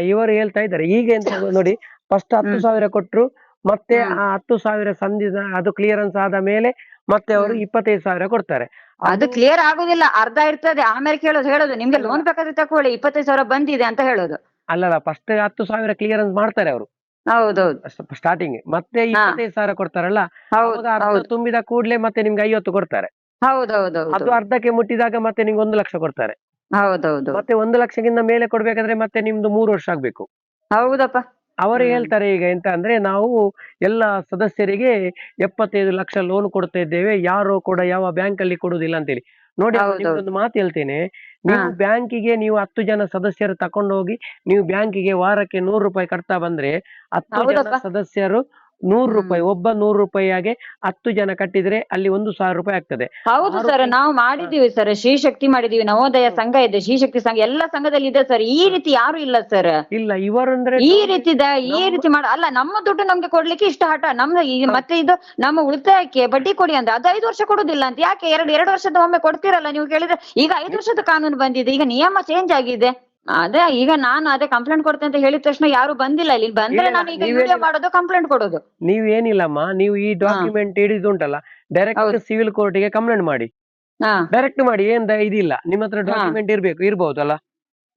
ಇವರು ಹೇಳ್ತಾ ಇದ್ದಾರೆ. ಈಗ ಎಂತ ನೋಡಿ ಫಸ್ಟ್ ಹತ್ತು ಸಾವಿರ ಕೊಟ್ರು ಮತ್ತೆ ಆ ಹತ್ತು ಸಾವಿರ ಸಂದಿದ ಅದು ಕ್ಲಿಯರೆನ್ಸ್ ಆದ ಮೇಲೆ ಮತ್ತೆ ಅವರು. ಇಪ್ಪತ್ತೈದು ಸಾವಿರ ಕೊಡ್ತಾರೆ. ಅದು ಕ್ಲಿಯರ್ ಆಗುದಿಲ್ಲ ಅರ್ಧ ಇರ್ತದೆ ಆಮೇಲೆ ಕೇಳೋದು ಹೇಳೋದು ನಿಮ್ಗೆ ಲೋನ್ ಬೇಕಾದ್ರೆ ತಕೊಳ್ಳಿ ಇಪ್ಪತ್ತೈದು ಸಾವಿರ ಬಂದಿದೆ ಅಂತ ಹೇಳೋದು. ಅಲ್ಲಲ್ಲ ಫಸ್ಟ್ ಹತ್ತು ಸಾವಿರ ಕ್ಲಿಯರೆನ್ಸ್ ಮಾಡ್ತಾರೆ ಅವರು. ಹೌದೌದು. ಸ್ಟಾರ್ಟಿಂಗ್ ಮತ್ತೆ ಇಪ್ಪತ್ತೈದು ಸಾವಿರ ಕೊಡ್ತಾರಲ್ಲ ತುಂಬಿದ ಕೂಡಲೇ ಮತ್ತೆ ನಿಮ್ಗೆ ಐವತ್ತು ಕೊಡ್ತಾರೆ. ಹೌದೌದು ಅದು ಅರ್ಧಕ್ಕೆ ಮುಟ್ಟಿದಾಗ ಮತ್ತೆ ನಿಮ್ಗೆ ಒಂದು ಲಕ್ಷ ಕೊಡ್ತಾರೆ. ಹೌದೌದು. ಮತ್ತೆ ಒಂದು ಲಕ್ಷಕ್ಕಿಂತ ಮೇಲೆ ಕೊಡ್ಬೇಕಾದ್ರೆ ಮತ್ತೆ ನಿಮ್ದು ಮೂರು ವರ್ಷ ಆಗ್ಬೇಕು. ಹೌದಪ್ಪ. ಅವರು ಹೇಳ್ತಾರೆ ಈಗ ಎಂತ ಅಂದ್ರೆ ನಾವು ಎಲ್ಲ ಸದಸ್ಯರಿಗೆ ಎಪ್ಪತ್ತೈದು ಲಕ್ಷ ಲೋನ್ ಕೊಡ್ತಾ ಇದ್ದೇವೆ ಯಾರು ಕೂಡ ಯಾವ ಬ್ಯಾಂಕ್ ಅಲ್ಲಿ ಕೊಡುದಿಲ್ಲ ಅಂತೇಳಿ. ನೋಡಿ ಒಂದು. ಮಾತು ಹೇಳ್ತೇನೆ. ನೀವು ಬ್ಯಾಂಕಿಗೆ ನೀವು ಹತ್ತು ಜನ ಸದಸ್ಯರು ತಕೊಂಡೋಗಿ ನೀವು ಬ್ಯಾಂಕಿಗೆ ವಾರಕ್ಕೆ ನೂರು ರೂಪಾಯಿ ಕಟ್ತಾ ಬಂದ್ರೆ ಹತ್ತು ಜನ ಸದಸ್ಯರು ನೂರು. ರೂಪಾಯಿ ಒಬ್ಬ ನೂರು ರೂಪಾಯಿಗೆ ಹತ್ತು ಜನ ಕಟ್ಟಿದ್ರೆ ಅಲ್ಲಿ ಒಂದು ಸಾವಿರ ರೂಪಾಯಿ ಆಗ್ತದೆ. ಹೌದು ಸರ್ ನಾವು ಮಾಡಿದೀವಿ ಸರ್ ಶ್ರೀಶಕ್ತಿ ಮಾಡಿದೀವಿ ನವೋದಯ ಸಂಘ ಇದೆ ಶ್ರೀಶಕ್ತಿ ಸಂಘ ಎಲ್ಲ ಸಂಘದಲ್ಲಿ ಇದೆ ಸರ್ ಈ ರೀತಿ ಯಾರು ಇಲ್ಲ ಸರ್. ಇಲ್ಲ ಇವರಂದ್ರೆ ಈ ರೀತಿ ಈ ರೀತಿ ಮಾಡ ಅಲ್ಲ ನಮ್ಮ ದುಡ್ಡು ನಮ್ಗೆ ಕೊಡ್ಲಿಕ್ಕೆ ಇಷ್ಟ ಹಠ ನಮ್ ಈ ಮತ್ತೆ ಇದು ನಮ್ಮ ಉಳಿತಾಯಕ್ಕೆ ಬಡ್ಡಿ ಕೊಡಿ ಅಂತ ಅದು ಐದು ವರ್ಷ ಕೊಡುದಿಲ್ಲ ಅಂತ ಯಾಕೆ ಎರಡು ಎರಡು ವರ್ಷದ ಒಮ್ಮೆ ಕೊಡ್ತೀರಲ್ಲ ನೀವು ಕೇಳಿದ್ರೆ? ಈಗ ಐದು ವರ್ಷದ ಕಾನೂನು ಬಂದಿದೆ ಈಗ ನಿಯಮ ಚೇಂಜ್ ಆಗಿದೆ. ಅದೇ ಈಗ ನಾನು ಅದೇ ಕಂಪ್ಲೇಂಟ್ ಕೊಡ್ತೇನೆ ಅಂತ ಹೇಳಿದ ತಕ್ಷಣ ಯಾರು ಬಂದಿಲ್ಲ ಇಲ್ಲಿ. ಬಂದ್ರೆ ನಾನು ಈಗ ವಿಡಿಯೋ ಮಾಡೋದು ಕಂಪ್ಲೇಂಟ್ ಕೊಡೋದು. ನೀವು ಏನಿಲ್ಲಮ್ಮ ನೀವು ಈ ಡಾಕ್ಯುಮೆಂಟ್ ಹಿಡಿದುಂಟಲ್ಲ ಡೈರೆಕ್ಟ್. ಸಿವಿಲ್ ಕೋರ್ಟಿಗೆ ಕಂಪ್ಲೇಂಟ್ ಮಾಡಿ. ಡೈರೆಕ್ಟ್ ಮಾಡಿ ಏನ್ ಇದಿಲ್ಲ. ನಿಮ್ಮ ಹತ್ರ. ಡಾಕ್ಯುಮೆಂಟ್ ಇರ್ಬೇಕು ಇರ್ಬಹುದಲ್ಲ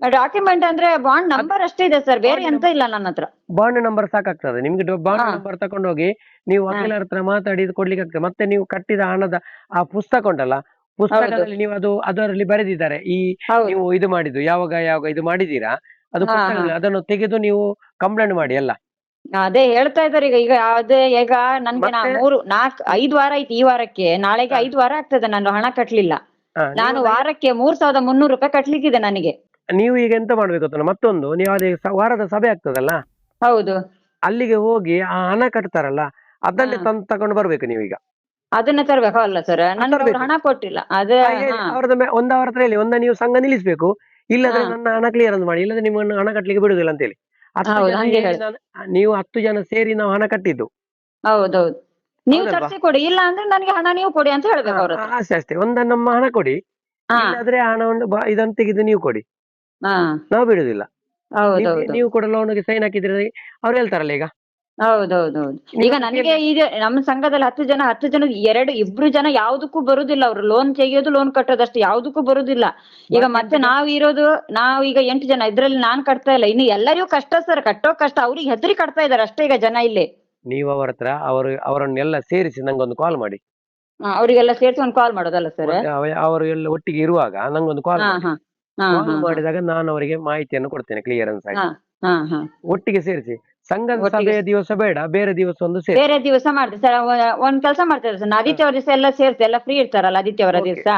ಡಾಕ್ಯುಮೆಂಟ್ ಅಂದ್ರೆ ಬಾಂಡ್ ನಂಬರ್ ಅಷ್ಟೇ ಇದೆ ಸರ್ ಬೇರೆ ಎಂತ ಇಲ್ಲ ನನ್ನ ಹತ್ರ. ಬಾಂಡ್ ನಂಬರ್ ಸಾಕಾಗ್ತದೆ. ನಿಮ್ಗೆ ಬಾಂಡ್. ನಂಬರ್ ತಕೊಂಡೋಗಿ ನೀವು. ವಕೀಲರ ಹತ್ರ ಮಾತಾಡಿ ಕೊಡ್ಲಿಕ್ಕೆ ಆಗ್ತದೆ ಮತ್ತೆ ನೀವು ಕಟ್ಟಿದ ಹಣದ ಆ ಪುಸ್ತಕ ಉಂಟಲ್ಲ ಪುಸ್ತಕದಲ್ಲಿ ನೀವು ಅದು ಅದರಲ್ಲಿ ಬರೆದಿದ್ದಾರೆ. ಈ ನೀವು ಇದು ಮಾಡಿದ್ದು ಯಾವಾಗ ಯಾವಾಗ ಇದು ಮಾಡಿದೀರಾ ಅದು ಪುಸ್ತಕದಲ್ಲಿ ಅದನ್ನು ತೆಗೆದು ನೀವು ಕಂಪ್ಲೇಂಟ್ ಮಾಡಿ ಅಲ್ಲ? ಅದೇ ಹೇಳ್ತಾ ಇದಾರೆ ಈಗ ಈಗ ಅದೇ ಈಗ ನನ್ಗೆ ಮೂರು ನಾಲ್ಕು ಐದು ವಾರ ಆಯ್ತು ಈ ವಾರಕ್ಕೆ. ನಾಳೆಗೆ. ಐದು ವಾರ ಆಗ್ತದೆ ನಾನು ಹಣ ಕಟ್ಲಿಲ್ಲ. ನಾನು ವಾರಕ್ಕೆ ಮೂರ್ ಸಾವಿರದ ಮುನ್ನೂರು ರೂಪಾಯಿ ಕಟ್ಲಿಕ್ಕಿದೆ ನನಗೆ. ನೀವು ಈಗ ಎಂತ ಮಾಡ್ಬೇಕು ಮತ್ತೊಂದು ನೀವು ಅದೇ ವಾರದ ಸಭೆ ಆಗ್ತದಲ್ಲ? ಹೌದು. ಅಲ್ಲಿಗೆ ಹೋಗಿ ಆ ಹಣ ಕಟ್ತಾರಲ್ಲ ಅದನ್ನೇ. ತಂದು ತಗೊಂಡು ಬರ್ಬೇಕು ನೀವೀಗ. ಅದನ್ನ ತರ್ಬೇಕು ಅಲ್ಲ ಸರ್ ನನಗೆ ಹಣ ಕೊಟ್ಟಿಲ್ಲ. ಅದೇ ಅವ್ರದ್ದು ಒಂದ್ ಅವರ ಹತ್ರ ಹೇಳಿ ಒಂದ ನೀವು ಸಂಘ ನಿಲ್ಲಿಸ್ಬೇಕು. ಇಲ್ಲದ್ರೆ ನನ್ನ ಹಣ ಕ್ಲಿಯರ್ ಅಂತ ಮಾಡಿ ಇಲ್ಲದ್ರೆ ನಿಮ್ಮನ್ನ ಹಣ ಕಟ್ಲಿಕ್ಕೆ ಬಿಡುದಿಲ್ಲ ಅಂತ ಹೇಳಿ. ನೀವು ಹತ್ತು ಜನ ಸೇರಿ ನಾವು ಹಣ ಕಟ್ಟಿದ್ದು. ಹೌದೌದು. ನೀವು ತರ್ಸಿ ಕೊಡಿ ಇಲ್ಲ ಅಂದ್ರೆ ನನಗೆ ಹಣ ನೀವು ಕೊಡಿ ಅಂತ ಹೇಳ್ಬೇಕು ಅವ್ರ ಅಷ್ಟೇ ಅಷ್ಟೇ ಒಂದ ನಮ್ಮ ಹಣ ಕೊಡಿ. ಆದ್ರೆ ಇಲ್ಲಾದ್ರೆ ಹಣವನ್ನು ಇದನ್ನು ತೆಗೆದು ನೀವು ಕೊಡಿ. ನಾವು ಬಿಡುದಿಲ್ಲ. ನೀವು ಕೂಡ ಲೋನ್ಗೆ ಸೈನ್ ಹಾಕಿದ್ರೆ ಅವ್ರು ಹೇಳ್ತಾರಲ್ಲ ಈಗ. ಹೌದೌದೌದು. ಈಗ ನನಗೆ ಈಗ ನಮ್ಮ ಸಂಘದಲ್ಲಿ ಹತ್ತು ಜನ ಹತ್ತು ಜನ ಎರಡು ಇಬ್ರು ಜನ ಯಾವ್ದಕ್ಕೂ ಬರುದಿಲ್ಲ. ಅವ್ರು ಲೋನ್ ತೆಗಿಯೋದು ಲೋನ್ ಕಟ್ಟೋದಷ್ಟು. ಯಾವ್ದಕ್ಕೂ ಬರುದಿಲ್ಲ. ಈಗ ಮತ್ತೆ ನಾವ್ ಇರೋದು ನಾವ್ ಈಗ ಎಂಟು ಜನ ಇದ್ರಲ್ಲಿ ನಾನ್ ಕಟ್ತಾ ಇಲ್ಲ. ಇನ್ನು ಎಲ್ಲರಿಗೂ ಕಷ್ಟ ಸರ್. ಕಟ್ಟೋ ಕಷ್ಟ ಅವ್ರಿಗೆ ಹೆದರಿ ಕಟ್ತಾ ಇದಾರೆ ಅಷ್ಟೇ ಈಗ ಜನ ಇಲ್ಲಿ. ನೀವು ಅವ್ರ ಹತ್ರ ಅವರು ಅವರನ್ನೆಲ್ಲ ಸೇರಿಸಿ ನಂಗೊಂದು ಕಾಲ್ ಮಾಡಿ. ಅವರಿಗೆಲ್ಲ ಸೇರಿಸಿ ಒಂದು ಕಾಲ್ ಮಾಡೋದಲ್ಲ ಸರ್? ಮತ್ತೆ ಅವ- ಅವರು ಎಲ್ಲ ಒಟ್ಟಿಗೆ ಇರುವಾಗ ನಂಗೊಂದು ಕಾಲ್ ಹಾ ಮಾಡಿ. ಹಾ. ಹಾ ಕಾಲ್ ಮಾಡಿದಾಗ ನಾನು ಅವರಿಗೆ ಮಾಹಿತಿಯನ್ನು ಕೊಡ್ತೇನೆ ಕ್ಲಿಯರೆನ್ಸ್ ಆಗಿ. ಹಾ ಹಾ ಹಾ. ಒಟ್ಟಿಗೆ ಸೇರಿಸಿ. ಸಂಘದ ಸಭೆಯ ದಿವಸ ಬೇಡ ಬೇರೆ ದಿವಸ ಒಂದು ಸೇರಿ ಬೇರೆ ದಿವಸ ಮಾಡ್ತೇವೆ ಸರ್ ಒಂದ್ ಕೆಲಸ ಮಾಡ್ತೇವೆ ಸರ್ ಆದಿತ್ಯ ಅವ್ರ ದಿವಸ ಎಲ್ಲ ಸೇರ್ತೇವೆ ಎಲ್ಲ ಫ್ರೀ ಇರ್ತಾರಲ್ಲ ಆದಿತ್ಯ ಅವರ Okay. ದಿವಸ?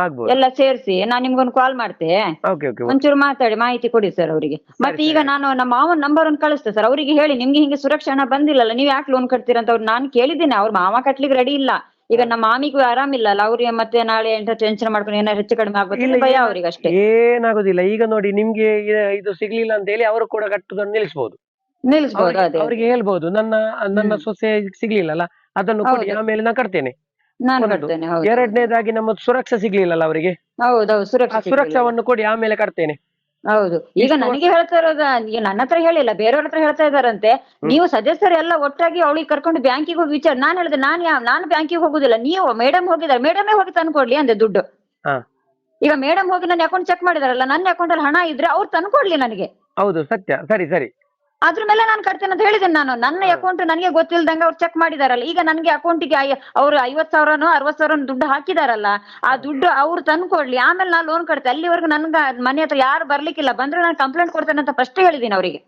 ಆಗ್ಬೋದು. ಎಲ್ಲ ಸೇರಿಸಿ ನಾನ್ ನಿಮ್ಗೊಂದು ಕಾಲ್ ಮಾಡ್ತೆ. ಓಕೆ ಓಕೆ ಒಂಚೂರು ಮಾತಾಡಿ ಮಾಹಿತಿ ಕೊಡಿ ಸರ್ ಅವರಿಗೆ. ಮತ್ತೆ ಈಗ ನಾನು ನಮ್ಮ ಮಾವನ್ ನಂಬರ್ ಒಂದು ಕಳಿಸ್ತೇನೆ ಸರ್ ಅವರಿಗೆ ಹೇಳಿ ನಿಮ್ಗೆ ಹಿಂಗೆ ಸುರಕ್ಷಾ ಹಣ ಬಂದಿಲ್ಲಲ್ಲ ನೀವ್ ಯಾಕೆ ಲೋನ್ ಕಟ್ತೀರಾ ಅಂತ ಅವ್ರು ನಾನು ಕೇಳಿದ್ದೇನೆ ಅವ್ರ ಮಾವ ಕಟ್ಲಿಕ್ಕೆ ರೆಡಿ ಇಲ್ಲ. ಈಗ ನಮ್ಮ ಮಾಮಿಗೂ ಆರಾಮಿಲ್ಲಲ್ಲ ಅವ್ರಿಗೆ ಮತ್ತೆ ನಾಳೆ ಎಂತ ಟೆನ್ಷನ್ ಮಾಡ್ಕೊಂಡು ಏನಾದ್ರು ಹೆಚ್ಚು ಕಡಿಮೆ ಆಗ್ಬೋದು ಭಯ ಇಲ್ಲ. ಅವ್ರಿಗೆ ಅಷ್ಟೇ ಏನಾಗುದಿಲ್ಲ ಈಗ ನೋಡಿ ನಿಮ್ಗೆ ಇದು ಸಿಗ್ಲಿಲ್ಲ ಅಂತ ಹೇಳಿ ಅವರು ಕೂಡ ಕಟ್ಟುದನ್ನು ನಿಲ್ಲಿಸಬಹುದು ನಿಲ್ಲಿಸ್ಬೋದು ಅದೇ. ಅವರಿಗೆ ಹೇಳ್ಬಹುದು ನನ್ನ ನನ್ನ ಸೊಸೆ ಸೊಸೆ ಸಿಗ್ಲಿಲ್ಲಲ್ಲ ಅದನ್ನು ಕೊಡಿ. ಆಮೇಲೆ ನಾ ಕಟ್ತೇನೆ. ನಾನು. ಕಟ್ತೇನೆ ಹೌದು. ಎರಡನೇದಾಗಿ ನಮ್ಮ ಸುರಕ್ಷಾ ಸಿಗ್ಲಿಲ್ಲಲ್ಲ ಅವರಿಗೆ? ಹೌದೌದು ಆ ಸುರಕ್ಷಾ ಸಿಗ್ಲಿಲ್ಲ. ಸುರಕ್ಷಾವನ್ನು ಕೊಡಿ ಆಮೇಲೆ ಕಟ್ತೇನೆ. ಹೌದು. ಈಗ ನನಗೆ ಹೇಳ್ತಾ ಇರೋದ ನನ್ನ ಹತ್ರ ಹೇಳಿಲ್ಲ ಬೇರೆಯವ್ರ ಹತ್ರ ಹೇಳ್ತಾ ಇದಾರಂತೆ ನೀವು ಸದಸ್ಯರೆಲ್ಲ ಒಟ್ಟಾಗಿ ಅವಳಿಗೆ ಕರ್ಕೊಂಡು ಬ್ಯಾಂಕಿಗೆ ಹೋಗಿ ವಿಚಾರ ನಾನು ಹೇಳಿದೆ ನಾನು ಯಾವ ನಾನು ಬ್ಯಾಂಕಿಗೆ ಹೋಗುದಿಲ್ಲ ನೀವು ಮೇಡಮ್ ಹೋಗಿದ್ದಾರೆ ಮೇಡಮೇ ಹೋಗಿ ತಂದ್ಕೊಡ್ಲಿ ಅಂದೆ ದುಡ್ಡು. ಈಗ ಮೇಡಮ್ ಹೋಗಿ ನನ್ನ ಅಕೌಂಟ್ ಚೆಕ್ ಮಾಡಿದಾರಲ್ಲ ನನ್ನ ಅಕೌಂಟ್ ಅಲ್ಲಿ ಹಣ ಇದ್ರೆ ಅವ್ರು ತಂದ್ಕೊಡ್ಲಿ ನನಗೆ. ಹೌದು ಸತ್ಯ ಸರಿ ಸರಿ. ಅದ್ರ ಮೇಲೆ ನಾನು ಕಟ್ತೇನೆ ಅಂತ ಹೇಳಿದ್ದೇನೆ ನಾನು. ನನ್ನ ಅಕೌಂಟ್ ನನಗೆ ಗೊತ್ತಿಲ್ದಂಗೆ ಅವ್ರು ಚೆಕ್ ಮಾಡಿದಾರಲ್ಲ. ಈಗ ನನಗೆ ಅಕೌಂಟಿಗೆ ಅವ್ರು ಐವತ್ ಸಾವಿರನೋ ಅರವತ್ ಸಾವಿರ ದುಡ್ಡು ಹಾಕಿದಾರಲ್ಲ ಆ ದುಡ್ಡು ಅವ್ರು ತಂದ್ಕೊಡ್ಲಿ. ಆಮೇಲೆ ನಾನು ಲೋನ್ ಕಟ್ತೆ. ಅಲ್ಲಿವರೆಗೂ ನನ್ಗೆ ಮನೆ ಹತ್ರ ಯಾರು ಬರ್ಲಿಕ್ಕಿಲ್ಲ. ಬಂದ್ರೆ ನಾನು ಕಂಪ್ಲೇಂಟ್ ಕೊಡ್ತೇನೆ ಅಂತ ಫಸ್ಟ್ ಹೇಳಿದ್ದೀನಿ ಅವರಿಗೆ.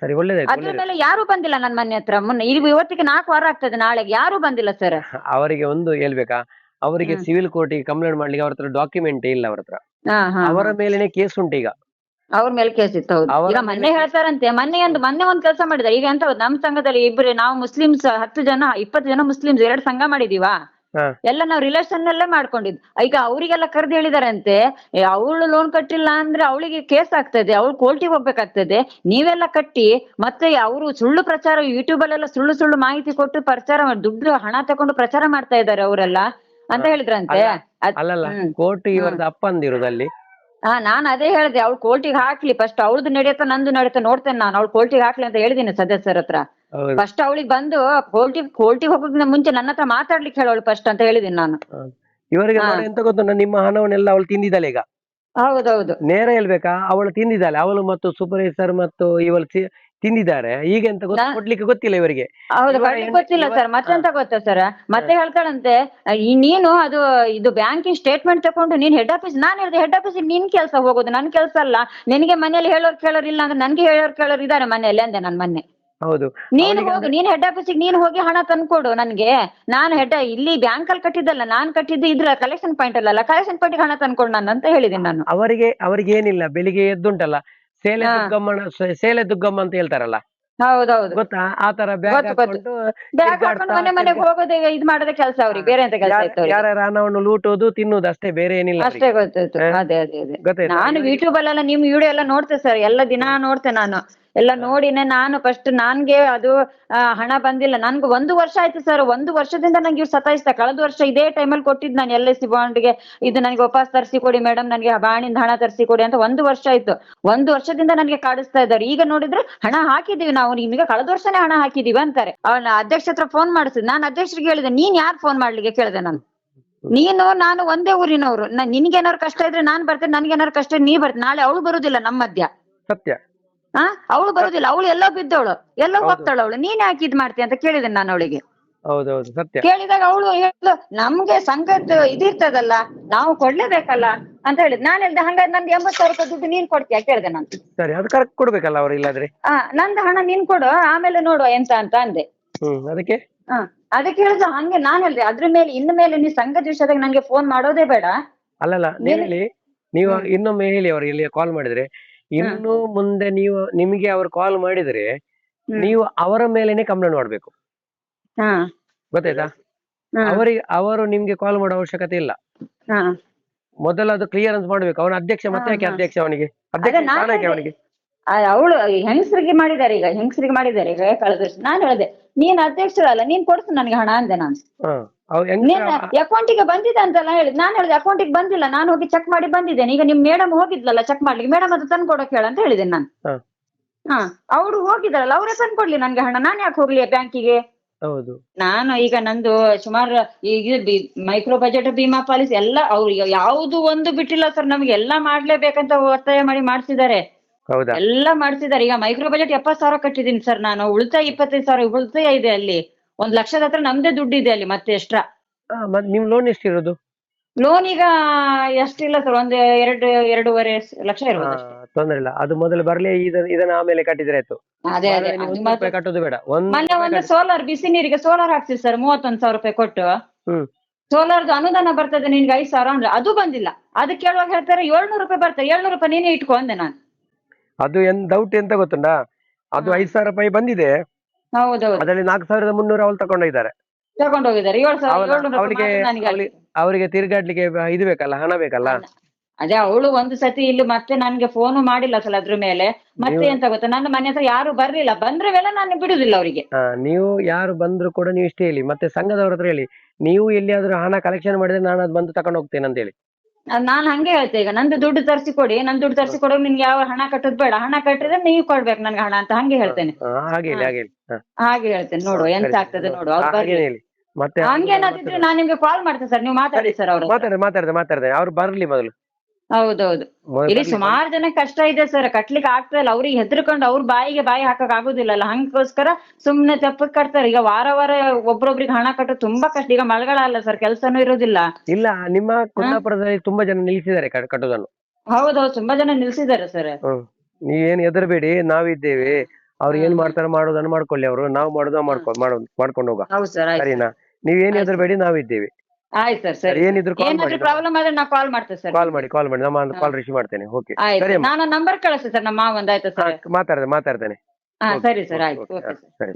ಸರಿ ಅದ್ರ ಮೇಲೆ ಯಾರು ಬಂದಿಲ್ಲ ನನ್ನ ಮನೆ ಹತ್ರ. ಮೊನ್ನೆ ಇಲ್ಲಿ ಇವತ್ತಿಗೆ ನಾಲ್ಕು ವಾರ ಆಗ್ತದೆ ನಾಳೆಗೆ. ಯಾರು ಬಂದಿಲ್ಲ ಸರ್ ಅವರಿಗೆ ಒಂದು ಹೇಳ್ಬೇಕಾ? ಅವರಿಗೆ. ಸಿವಿಲ್ ಕೋರ್ಟಿಗೆ ಕಂಪ್ಲೇಂಟ್ ಮಾಡ್ಲಿಕ್ಕೆ ಅವ್ರ ಹತ್ರ ಡಾಕ್ಯುಮೆಂಟ್ ಇಲ್ಲ ಅವ್ರ ಹತ್ರ. ಅವರ ಮೇಲೆನೆ ಕೇಸ್ ಉಂಟು ಈಗ ಅವ್ರ ಮೇಲೆ ಕೇಸ್ ಇತ್ತು ಹೌದು. ಈಗ ಮೊನ್ನೆ ಹೇಳ್ತಾರಂತೆ ಮೊನ್ನೆ ಒಂದು ಮೊನ್ನೆ ಒಂದ್ ಕೆಲಸ ಮಾಡಿದ್ದಾರೆ ಈಗ ಎಂತ ನಮ್ ನಮ್ಮ ಸಂಘದಲ್ಲಿ ಇಬ್ರು ನಾವು ಮುಸ್ಲಿಮ್ಸ್ ಹತ್ತು ಜನ ಇಪ್ಪತ್ತು ಜನ ಮುಸ್ಲಿಮ್ಸ್ ಎರಡು ಸಂಘ ಮಾಡಿದೀವಾ? ಎಲ್ಲ ನಾವು ರಿಲೇಷನ್ ಅಲ್ಲೇ ಮಾಡ್ಕೊಂಡಿದ್. ಈಗ ಅವರಿಗೆಲ್ಲ ಕರೆದು ಹೇಳಿದಾರಂತೆ ಅವಳು ಲೋನ್ ಕಟ್ಟಿಲ್ಲ ಅಂದ್ರೆ ಅವಳಿಗೆ ಕೇಸ್ ಆಗ್ತದೆ ಅವಳು ಕೋರ್ಟಿಗೆ ಹೋಗ್ಬೇಕಾಗ್ತದೆ. ನೀವೆಲ್ಲ ಕಟ್ಟಿ ಮತ್ತೆ ಅವರು ಸುಳ್ಳು ಪ್ರಚಾರ ಯೂಟ್ಯೂಬ್ ಅಲ್ಲೆಲ್ಲ ಸುಳ್ಳು ಸುಳ್ಳು ಮಾಹಿತಿ ಕೊಟ್ಟು ಪ್ರಚಾರ ಮಾಡಿ ದುಡ್ಡು ಹಣ ತಕೊಂಡು ಪ್ರಚಾರ ಮಾಡ್ತಾ ಇದ್ದಾರೆ ಅವರೆಲ್ಲ ಅಂತ ಹೇಳಿದ್ರಂತೆ. ಅಲ್ಲಲ್ಲ. ಕೋರ್ಟ್ ಇವರದ ಅಪ್ಪಂದಿರುದಲ್ಲಿ ಹಾ ನಾನ್ ಅದೇ ಹೇಳ್ದೆ ಅವ್ಳು ಕೋರ್ಟಿಗೆ ಹಾಕ್ಲಿ ಫಸ್ಟ್ ಅವಳದು ನಡೆಯುತ್ತಾ ನಂದು ನಡೆಯುತ್ತಾ ನೋಡ್ತೇನೆ ನಾನು ಅವಳು ಕೋರ್ಟಿಗೆ ಹಾಕ್ಲಿ ಅಂತ ಹೇಳಿದೀನಿ ಸದಸ್ಯರ ಹತ್ರ. ಹೌದು. ಫಸ್ಟ್ ಅವಳಿಗೆ ಬಂದು ಕೋರ್ಟಿಗೆ ಕೋರ್ಟಿಗೆ ಹೋಗೋಕ್ಕಿಂತ ಮುಂಚೆ ನನ್ನ ಹತ್ರ ಮಾತಾಡ್ಲಿಕ್ಕೆ ಹೇಳೋಳು ಫಸ್ಟ್ ಅಂತ ಹೇಳಿದೀನಿ ನಾನು. ಇವರಿಗೆ. ನೋಡಿ ಎಂತ ಗೊತ್ತುಂಟ ನಿಮ್ಮ ಹಣವನ್ನೆಲ್ಲ ಅವಳು ತಿಂದಿದ್ದಾಳೆ ಈಗ. ಹೌದೌದು. ನೇರ ಹೇಳ್ಬೇಕಾ? ಅವಳು ತಿಂದಿದ್ದಾಳೆ. ಅವಳು ಮತ್ತು ಸೂಪರ್ವೈಸರ್ ಮತ್ತು ಇವಳು ತಿಂದಿದ್ದಾರೆ. ಈಗ ಎಂತ ಗೊತ್ತ ಕೊಡ್ಲಿಕ್ಕೆ ಗೊತ್ತಿಲ್ಲ ಇವರಿಗೆ. ಹೌದು ಗೊತ್ತಿಲ್ಲ ಸರ್. ಮತ್ತೆಂತ ಗೊತ್ತಾ ಸರ್? ಮತ್ತೆ ಹೇಳ್ತಾಳಂತೆ ಈ ನೀನು ಅದು ಇದು ಬ್ಯಾಂಕಿಂಗ್ ಸ್ಟೇಟ್ಮೆಂಟ್ ತಕೊಂಡು ನೀನ್ ಹೆಡ್ ಆಫೀಸ್ ನಾನು ಹೇಳಿದೆ ಹೆಡ್ ಆಫೀಸ್ ನಿನ್ ಕೆಲಸ ಹೋಗೋದು ನನ್ ಕೆಲಸ ಅಲ್ಲ. ನಿನಗೆ ಮನೇಲಿ ಹೇಳೋರ್ ಕೇಳೋರ್ ಇಲ್ಲ ಅಂದ್ರೆ ನನ್ಗೆ ಹೇಳೋರ್ ಕೇಳೋರ್ ಇದಾರೆ ಮನೆಯಲ್ಲಿ ಅಂದೆ ನನ್ ಮೊನ್ನೆ. ಹೌದು. ನೀನ್ ಹೋಗಿ ನೀನ್ ಹೆಡ್ ಆಫೀಸಿಗೆ ನೀನ್ ಹೋಗಿ ಹಣ ತಂದ್ಕೊಡು ನನ್ಗೆ. ನಾನು ಹೆಡ್ ಇಲ್ಲಿ ಬ್ಯಾಂಕ್ ಅಲ್ಲಿ ಕಟ್ಟಿದ್ದಲ್ಲ ನಾನ್ ಕಟ್ಟಿದ್ದು ಇದ್ರ ಕಲೆಕ್ಷನ್ ಪಾಯಿಂಟ್ ಅಲ್ಲ ಕಲೆಕ್ಷನ್ ಪಾಯಿಂಟ್ ಹಣ ತಂದ್ಕೊಡು ನಾನು ಅಂತ ಹೇಳಿದೀನಿ ನಾನು. ಅವರಿಗೆ ಅವರಿಗೆ ಏನಿಲ್ಲ ಬೆಳಿಗ್ಗೆ ಎದ್ದುಂಟಲ್ಲ. ಸೇಲೆ ಹಾ. ದುಗ್ಗಮ್ಮನ ಸೇಲೆ ದುಗ್ಗಮ್ಮ ಅಂತ ಹೇಳ್ತಾರಲ್ಲ? ಹೌದೌದು. ಗೊತ್ತಾ? ಆ ತರ ಬ್ಯಾಗ್ ಗೊತ್ತು, ಗೊತ್ತು. ಹಾಕೊಂಡು ಬ್ಯಾಗ್ ಹಾಕೊಂಡು ಮನೆ ಮನೆಗೆ ಹೋಗೋದೇ ಇದ್ ಮಾಡೋದೇ ಕೆಲಸ ಅವ್ರಿಗೆ. ಬೇರೆ ಎಂತ ಕೆಲಸ ಇತ್ತು ಹಣವನ್ನು ಲೂಟೋದು ತಿನ್ನುದು ಅಷ್ಟೇ ಬೇರೆ ಏನಿಲ್ಲ ಅವ್ರಿಗೆ. ಅಷ್ಟೇ ಗೊತ್ತಾಯ್ತು ಅದೇ ಅದೇ ಅದೇ. ಗೊತ್ತಾಯ್ತಾ? ನಾನು ಯೂಟ್ಯೂಬ್ ಅಲ್ಲೆಲ್ಲ ನಿಮ್ ವಿಡಿಯೋ ಎಲ್ಲ ನೋಡ್ತೆ ಸರ್ ಎಲ್ಲ ದಿನ ನೋಡ್ತೆ ನಾನು. ಎಲ್ಲ ನೋಡಿನೆ ನಾನು ಫಸ್ಟ್ ನನ್ಗೆ ಅದು ಹಣ ಬಂದಿಲ್ಲ. ನನ್ಗೆ ಒಂದು ವರ್ಷ ಆಯ್ತು ಸರ್ ಒಂದು ವರ್ಷದಿಂದ ನಂಗೆ ಇವ್ರು ಸತಾಯಿಸ್ತಾ, ಕಳೆದ ವರ್ಷ ಇದೇ ಟೈಮಲ್ಲಿ ಕೊಟ್ಟಿದ್ದು ನಾನು ಎಲ್ ಐ ಸಿ ಬಾಂಡ್ಗೆ ಇದು ನನಗೆ ವಾಪಸ್ ತರಿಸಿ ಕೊಡಿ ಮೇಡಮ್ ನನಗೆ ಬಾಣಿಂದ ಹಣ ತರಿಸಿ ಕೊಡಿ ಅಂತ ಒಂದು ವರ್ಷ ಆಯ್ತು. ಒಂದು ವರ್ಷದಿಂದ ನನಗೆ ಕಾಡಿಸ್ತಾ ಇದ್ದಾರೆ. ಈಗ ನೋಡಿದ್ರೆ ಹಣ ಹಾಕಿದೀವಿ ನಾವು. ನಿಮಗೆ ಕಳೆದ ವರ್ಷನೇ ಹಣ ಹಾಕಿದೀವಿ ಅಂತಾರೆ. ಅವನ ಅಧ್ಯಕ್ಷ ಹತ್ರ ಫೋನ್ ಮಾಡಿಸಿದ್. ನಾನು ಅಧ್ಯಕ್ಷರಿಗೆ ಹೇಳಿದೆ, ನೀನ್ ಯಾರು ಫೋನ್ ಮಾಡ್ಲಿಕ್ಕೆ? ಕೇಳಿದೆ ನಾನು. ನೀನು, ನಾನು ಒಂದೇ ಊರಿನವರು. ನಿನ್ಗೇನಾದ್ರು ಕಷ್ಟ ಇದ್ರೆ ನಾನ್ ಬರ್ತೇನೆ, ನನ್ಗೇನಾದ್ರು ಕಷ್ಟ ಇದ್ರೆ ನೀ ಬರ್ತೀನಿ. ನಾಳೆ ಅವಳು ಬರುದಿಲ್ಲ ನಮ್ಮ ಮಧ್ಯ ಸತ್ಯ. ಆ ಅವಳು ಬರುದಿಲ್ಲ ಅವಳು ಎಲ್ಲೋ ಬಿದ್ದವಳು ಎಲ್ಲೋ ಹೋಗ್ತಾಳ ಅವಳು. ನೀನ್ ಯಾಕೆ ಇದ್ ಮಾಡ್ತೀಯ ಅಂತ ಕೇಳಿದೆ ನಾನು ಅವಳಿಗೆ. ಹೌದೌದು ಸತ್ಯ. ಕೇಳಿದಾಗ ಅವಳು ಹೇಳಿದ್ಲು ನಮ್ಗೆ ಸಂಘದ ಇದಿರ್ತದಲ್ಲ ನಾವು ಕೊಡ್ಲೇಬೇಕಲ್ಲ ಅಂತ ಹೇಳಿದ್. ನಾನು ಹೇಳ್ದೆ ಹಂಗಾದ್ರೆ ನಂದು ಎಂಬತ್ತು ಸಾವಿರ ರೂಪಾಯಿ ದುಡ್ಡು ನೀನ್ ಕೊಡ್ತೀಯ? ಕೇಳಿದೆ ನಾನು. ಸರಿ ಅದು ಕರೆಕ್ಟ್ ಕೊಡ್ಬೇಕಲ್ಲ ಅವ್ರು ಇಲ್ಲಾದ್ರೆ? ಆ ನಂದು ಹಣ ನೀನ್ ಕೊಡು ಆಮೇಲೆ ನೋಡುವ ಎಂತ ಅಂತ ಅಂದೆ. ಹ್ಮ್ ಅದಕ್ಕೆ? ಹ ಅದಕ್ಕೆ ಹೇಳಿದ್ರು ಹಂಗೆ ನಾನ್ ಹೇಳ್ದೆ ಅದ್ರ ಮೇಲೆ ಇನ್ನು ಮೇಲೆ ನೀ ಸಂಘದ ವಿಷಯದಾಗ ನಂಗೆ ಫೋನ್ ಮಾಡೋದೇ ಬೇಡ. ಅಲ್ಲಲ್ಲ ನೀವು ಹೇಳಿ ನೀವು. ಇನ್ನೊಮ್ಮೆ ಹೇಳಿ ಅವ್ರು ಇಲ್ಲಿ ಕಾಲ್ ಮಾಡಿದ್ರೆ. ಇನ್ನು ಮುಂದೆ ನೀವು ನಿಮಗೆ ಅವ್ರು ಕಾಲ್ ಮಾಡಿದ್ರೆ ನೀವು ಅವರ ಮೇಲೆನೆ ಕಂಪ್ಲೇಂಟ್ ಮಾಡ್ಬೇಕು. ಹಾ. ಗೊತ್ತಾಯ್ತಾ? ಅವರಿಗೆ ಅವರು ನಿಮ್ಗೆ ಕಾಲ್ ಮಾಡೋ ಅವಶ್ಯಕತೆ ಇಲ್ಲ. ಮೊದಲ ಅದು ಕ್ಲಿಯರೆನ್ಸ್ ಮಾಡ್ಬೇಕು. ಅವನ ಅಧ್ಯಕ್ಷ ಮತ್ತೆ ಯಾಕೆ ಅಧ್ಯಕ್ಷ ಅವನಿಗೆ? ಅವನಿಗೆ? ಅವಳು ಹೆಂಗಸರಿಗೆ ಮಾಡಿದ್ದಾರೆ ಈಗ? ಹೆಂಗಸರಿಗೆ ಮಾಡಿದ್ದಾರೆ ಈಗ? ಕಳೆದ ನಾನು ಹೇಳಿದೆ ನೀನ್ ಅಧ್ಯಕ್ಷರಲ್ಲ ನೀನ್ ಕೊಡ್ಸು ನನಗೆ ಹಣ ಅಂದೆ ನಾನು. ಅಕೌಂಟಿಗೆ ಬಂದಿದೆ ಅಂತೆಲ್ಲ ಹೇಳಿ ನಾನು ಹೇಳಿದೆ ಅಕೌಂಟಿಗೆ ಬಂದಿಲ್ಲ. ನಾನು ಹೋಗಿ ಚೆಕ್ ಮಾಡಿ ಬಂದಿದ್ದೇನೆ. ಈಗ ನಿಮ್ ಮೇಡಮ್ ಹೋಗಿದ್ಲಲ್ಲ ಚೆಕ್ ಮಾಡ್ಲಿಕ್ಕೆ. ಮೇಡಮ್ ಅದು ತಂದು ಕೊಡೋಕೆ ಹೇಳ ಅಂತ ಹೇಳಿದೆ ನಾನು. ಹಾ. ಅವ್ರು ಹೋಗಿದ್ರಲ್ಲ ಅವರೇ ತಂದು ಕೊಡ್ಲಿ ನನ್ಗೆ ಹಣ. ನಾನು ಯಾಕೆ ಹೋಗ್ಲಿ ಬ್ಯಾಂಕಿಗೆ ಹೌದು. ನಾನು ಈಗ ನಂದು ಸುಮಾರು ಈಗ ಮೈಕ್ರೋ ಬಜೆಟ್ ಬಿಮಾ ಪಾಲಿಸಿ ಎಲ್ಲ ಅವ್ರು ಯಾವುದು ಒಂದು ಬಿಟ್ಟಿಲ್ಲ ಸರ್ ನಮ್ಗೆ ಎಲ್ಲ ಮಾಡ್ಲೇಬೇಕಂತ ಒತ್ತಾಯ ಮಾಡಿ ಮಾಡ್ಸಿದ್ದಾರೆ. ಎಲ್ಲ ಮಾಡ್ಸಿದ್ದಾರೆ. ಈಗ ಮೈಕ್ರೋ ಬಜೆಟ್ ಎಪ್ಪತ್ ಸಾವಿರ ಕಟ್ಟಿದೀನಿ ಸರ್ ನಾನು. ಉಳಿತಾಯ ಇಪ್ಪತ್ತೈದು ಸಾವಿರ ಉಳಿತಾಯ ಇದೆ ಅಲ್ಲಿ. ಒಂದ್ ಲಕ್ಷದ ಹತ್ರ ನಮ್ದೇ ದುಡ್ಡು ಇದೆ ಅಲ್ಲಿ ಮತ್ತೆ ಎಕ್ಸ್ಟ್ರಾ ನಿಮ್ ಲೋನ್ ಎಷ್ಟಿರೋದು? ಲೋನ್ ಈಗ ಎಷ್ಟಿಲ್ಲ ಸರ್ ಒಂದ್ ಎರಡು ಎರಡೂವರೆ ಲಕ್ಷ ಇರ್ಬೋದು ಅಷ್ಟೇ. ತೊಂದ್ರೆ ಇಲ್ಲ. ಅದು ಮೊದಲು ಬರ್ಲಿ ಇದನ್ನ ಇದನ್ನ ಆಮೇಲೆ ಕಟ್ಟಿದ್ರೆ ಆಯ್ತು. ಅದೇ ಅದೇ ಒಂದು ರೂಪಾಯಿ ಕಟ್ಟೋದು ಬೇಡ. ಒಂದು ಮೊನ್ನೆ ಒಂದು ಸೋಲಾರ್ ಬಿಸಿ ನೀರಿಗೆ ಸೋಲಾರ್ ಹಾಕ್ಸಿದ್ ಸರ್ ಮೂವತ್ತೊಂದು ಸಾವಿರ ರೂಪಾಯಿ ಕೊಟ್ಟು. ಹ್ಮ್. ಸೋಲಾರ್ದು ಅನುದಾನ ಬರ್ತದೆ ನಿನ್ಗೆ ಐದ್ ಸಾವಿರ ಅಂದ್ರೆ ಅದು ಬಂದಿಲ್ಲ. ಅದು ಕೇಳುವಾಗ ಹೇಳ್ತಾರೆ ಏಳ್ನೂರು ರೂಪಾಯಿ ಬರ್ತದೆ. ಏಳ್ನೂರು ರೂಪಾಯಿ ನೀನೇ ಇಟ್ಕೊಂಡೆ ಅಂದೆ ನಾನು. ಅದು ಎಂತ ಡೌಟ್ ಎಂತ ಗೊತ್ತುಂಟಾ? ಅದು. ಐದ್ ಸಾವಿರ ರೂಪಾಯಿ ಬಂದಿದೆ. ಹೌದೌದು ಅದರಲ್ಲಿ ನಾಲ್ಕು ಸಾವಿರದ ಮುನ್ನೂರು ಅವಳು ತಗೊಂಡೋಗಿದ್ದಾರೆ. ತಗೊಂಡು ಹೋಗಿದ್ದಾರೆ ಏಳು ಸಾವಿರ ಅವನ- ಅವಳಿಗೆ ಮಾತ್ರ ಅವರಿಗೆ ತಿರುಗಾಡ್ಲಿಕ್ಕೆ ಬ- ಇದು ಬೇಕಲ್ಲ ಹಣ ಬೇಕಲ್ಲ? ಅದೇ ಅವಳು ಒಂದು ಸತಿ ಇಲ್ಲಿ ಮತ್ತೆ ನನ್ಗೆ ಫೋನು ಮಾಡಿಲ್ಲ ಸಲ ಅದ್ರ ಮೇಲೆ. ಮತ್ತೆ ಎಂತ ಗೊತ್ತಾ? ನನ್ನ ಮನೆ ಹತ್ರ ಯಾರು ಬರ್ಲಿಲ್ಲ. ಬಂದ್ರೆ ಮೇಲೆ ನಾನು ಬಿಡುದಿಲ್ಲ ಅವರಿಗೆ. ನೀವು ಯಾರು ಬಂದ್ರು ಕೂಡ ನೀವು ಇಷ್ಟೇ ಹೇಳಿ. ಮತ್ತೆ ಸಂಘದವ್ರ ಹತ್ರ ಹೇಳಿ. ನೀವು ಎಲ್ಲಿಯಾದ್ರೂ ಹಣ ಕಲೆಕ್ಷನ್ ಮಾಡಿದ್ರೆ ನಾನು ಅದು ಬಂದು ತಕೊಂಡು ಹೋಗ್ತೇನೆ ಅಂತ ಹೇಳಿ. ನಾನು ಹಂಗೆ ಹೇಳ್ತೆ ಈಗ ನಂದು ದುಡ್ಡು ತರಿಸಿ ಕೊಡಿ ನನ್ ದುಡ್ಡು ತರಿಸಿ ಕೊಡೋ ನಿನ್ಗೆ ಯಾವ ಹಣ ಕಟ್ಟೋದು ಬೇಡ ಹಣ ಕಟ್ಟಿದ್ರೆ ನೀವು ಕೊಡ್ಬೇಕು ನನ್ಗೆ ಹಣ ಅಂತ ಹಂಗೆ ಹೇಳ್ತೇನೆ. ಹಾಗೆ ಹಾಗೆ ಹಾಗೆ ಹೇಳ್ತೇನೆ ನೋಡುವ ಎಂತ ಆಗ್ತದೆ ಸರಿ. ನೋಡುವ ಅವ್ರು ಹಾ, ಬರ್ಲಿ ಹಂಗೇನಾದಿದ್ರೆ ನಾನು ನಿಮ್ಗೆ ಕಾಲ್ ಮಾಡ್ತೇನೆ ಸರ್ ನೀವು ಮಾತಾಡಿ ಸರ್ ಅವ್ರು ಮಾತಾಡ್ದೆ ಮಾತಾಡ್ದೆ ಮಾತಾಡ್ದೆ ಅವ್ರು ಬರ್ಲಿ ಮೊದಲು. ಹೌದೌದು. ಇಲ್ಲಿ. ಸುಮಾರು ಜನ ಕಷ್ಟ ಇದೆ ಸರ್ ಕಟ್ಲಿಕ್ಕೆ ಆಗ್ತಾ ಇಲ್ಲ. ಅವ್ರಿಗೆ ಹೆದರ್ಕೊಂಡು ಅವ್ರ ಬಾಯಿಗೆ ಬಾಯಿ ಹಾಕಕ್ ಆಗುದಿಲ್ಲಲ್ಲ. ಹಂಗೋಸ್ಕರ ಸುಮ್ನೆ ತಪ್ಪಕ್ ಕಟ್ತಾರೆ. ಈಗ ವಾರ ವಾರ ಒಬ್ರೊಬ್ರಿಗೆ ಹಣ ಕಟ್ಟೋದು ತುಂಬಾ ಕಷ್ಟ. ಈಗ ಮಳೆಗಾಲ ಅಲ್ಲ ಸರ್ ಕೆಲ್ಸನೂ ಇರೋದಿಲ್ಲ. ಇಲ್ಲ ನಿಮ್ಮ ಕುಂದಾಪುರದಲ್ಲಿ ತುಂಬಾ ಜನ ನಿಲ್ಲಿಸಿದ್ದಾರೆ ಕಟ್- ಕಟ್ಟೋದನ್ನು. ಹೌದೌದು. ತುಂಬಾ ಜನ ನಿಲ್ಸಿದ್ದಾರೆ ಸರ್ ನೀವ್ ನೀವೇನ್ ಹೆದರ್ಬೇಡಿ. ನಾವಿದ್ದೇವೆ. ಅವ್ರು ಏನ್ ಮಾಡ್ತಾರೆ ಮಾಡೋದನ್ನ ಮಾಡ್ಕೊಳ್ಳಿ ಅವರು. ನಾವು ಮಾಡೋದ ಮಾಡ್ಕೊ ಮಾಡೋದು ಮಾಡ್ಕೊಂಡು ಹೋಗ ಹೌದು ಸರ್ ಸರಿನಾ? ನೀವೇನ್. ಹೆದರ್ಬೇಡಿ ನಾವಿದ್ದೇವೆ. ಆಯ್ತು ಸರ್ ಸರಿ. ಏನಿದ್ರು ಕಾಲ್ ಮಾಡಿ ಪ್ರಾಬ್ಲಮ್ ಆದ್ರೆ ನಾ ಕಾಲ್ ಮಾಡ್ತೇನೆ ಸರ್. ಕಾಲ್ ಮಾಡಿ ಕಾಲ್ ಮಾಡಿ. ನಮ್ಮ. ಕಾಲ್ ರಿಸೀವ್ ಮಾಡ್ತೇನೆ. ಓಕೆ ಆಯ್ತು ಸರಿ. ಅಮ್ಮ. ನಾನು ನಂಬರ್ ಕಳಿಸ್ತೇನೆ ಸರ್ ನಮ್ಮ ಮಾವಂದು. ಆಯ್ತಾ ಸರ್? ಮಾತಾಡ್ದೆ ಮಾತಾಡ್ತೇನೆ. ಹಾ ಸರಿ ಸರ್ ಆಯ್ತು. Okay sir. ಸರಿ.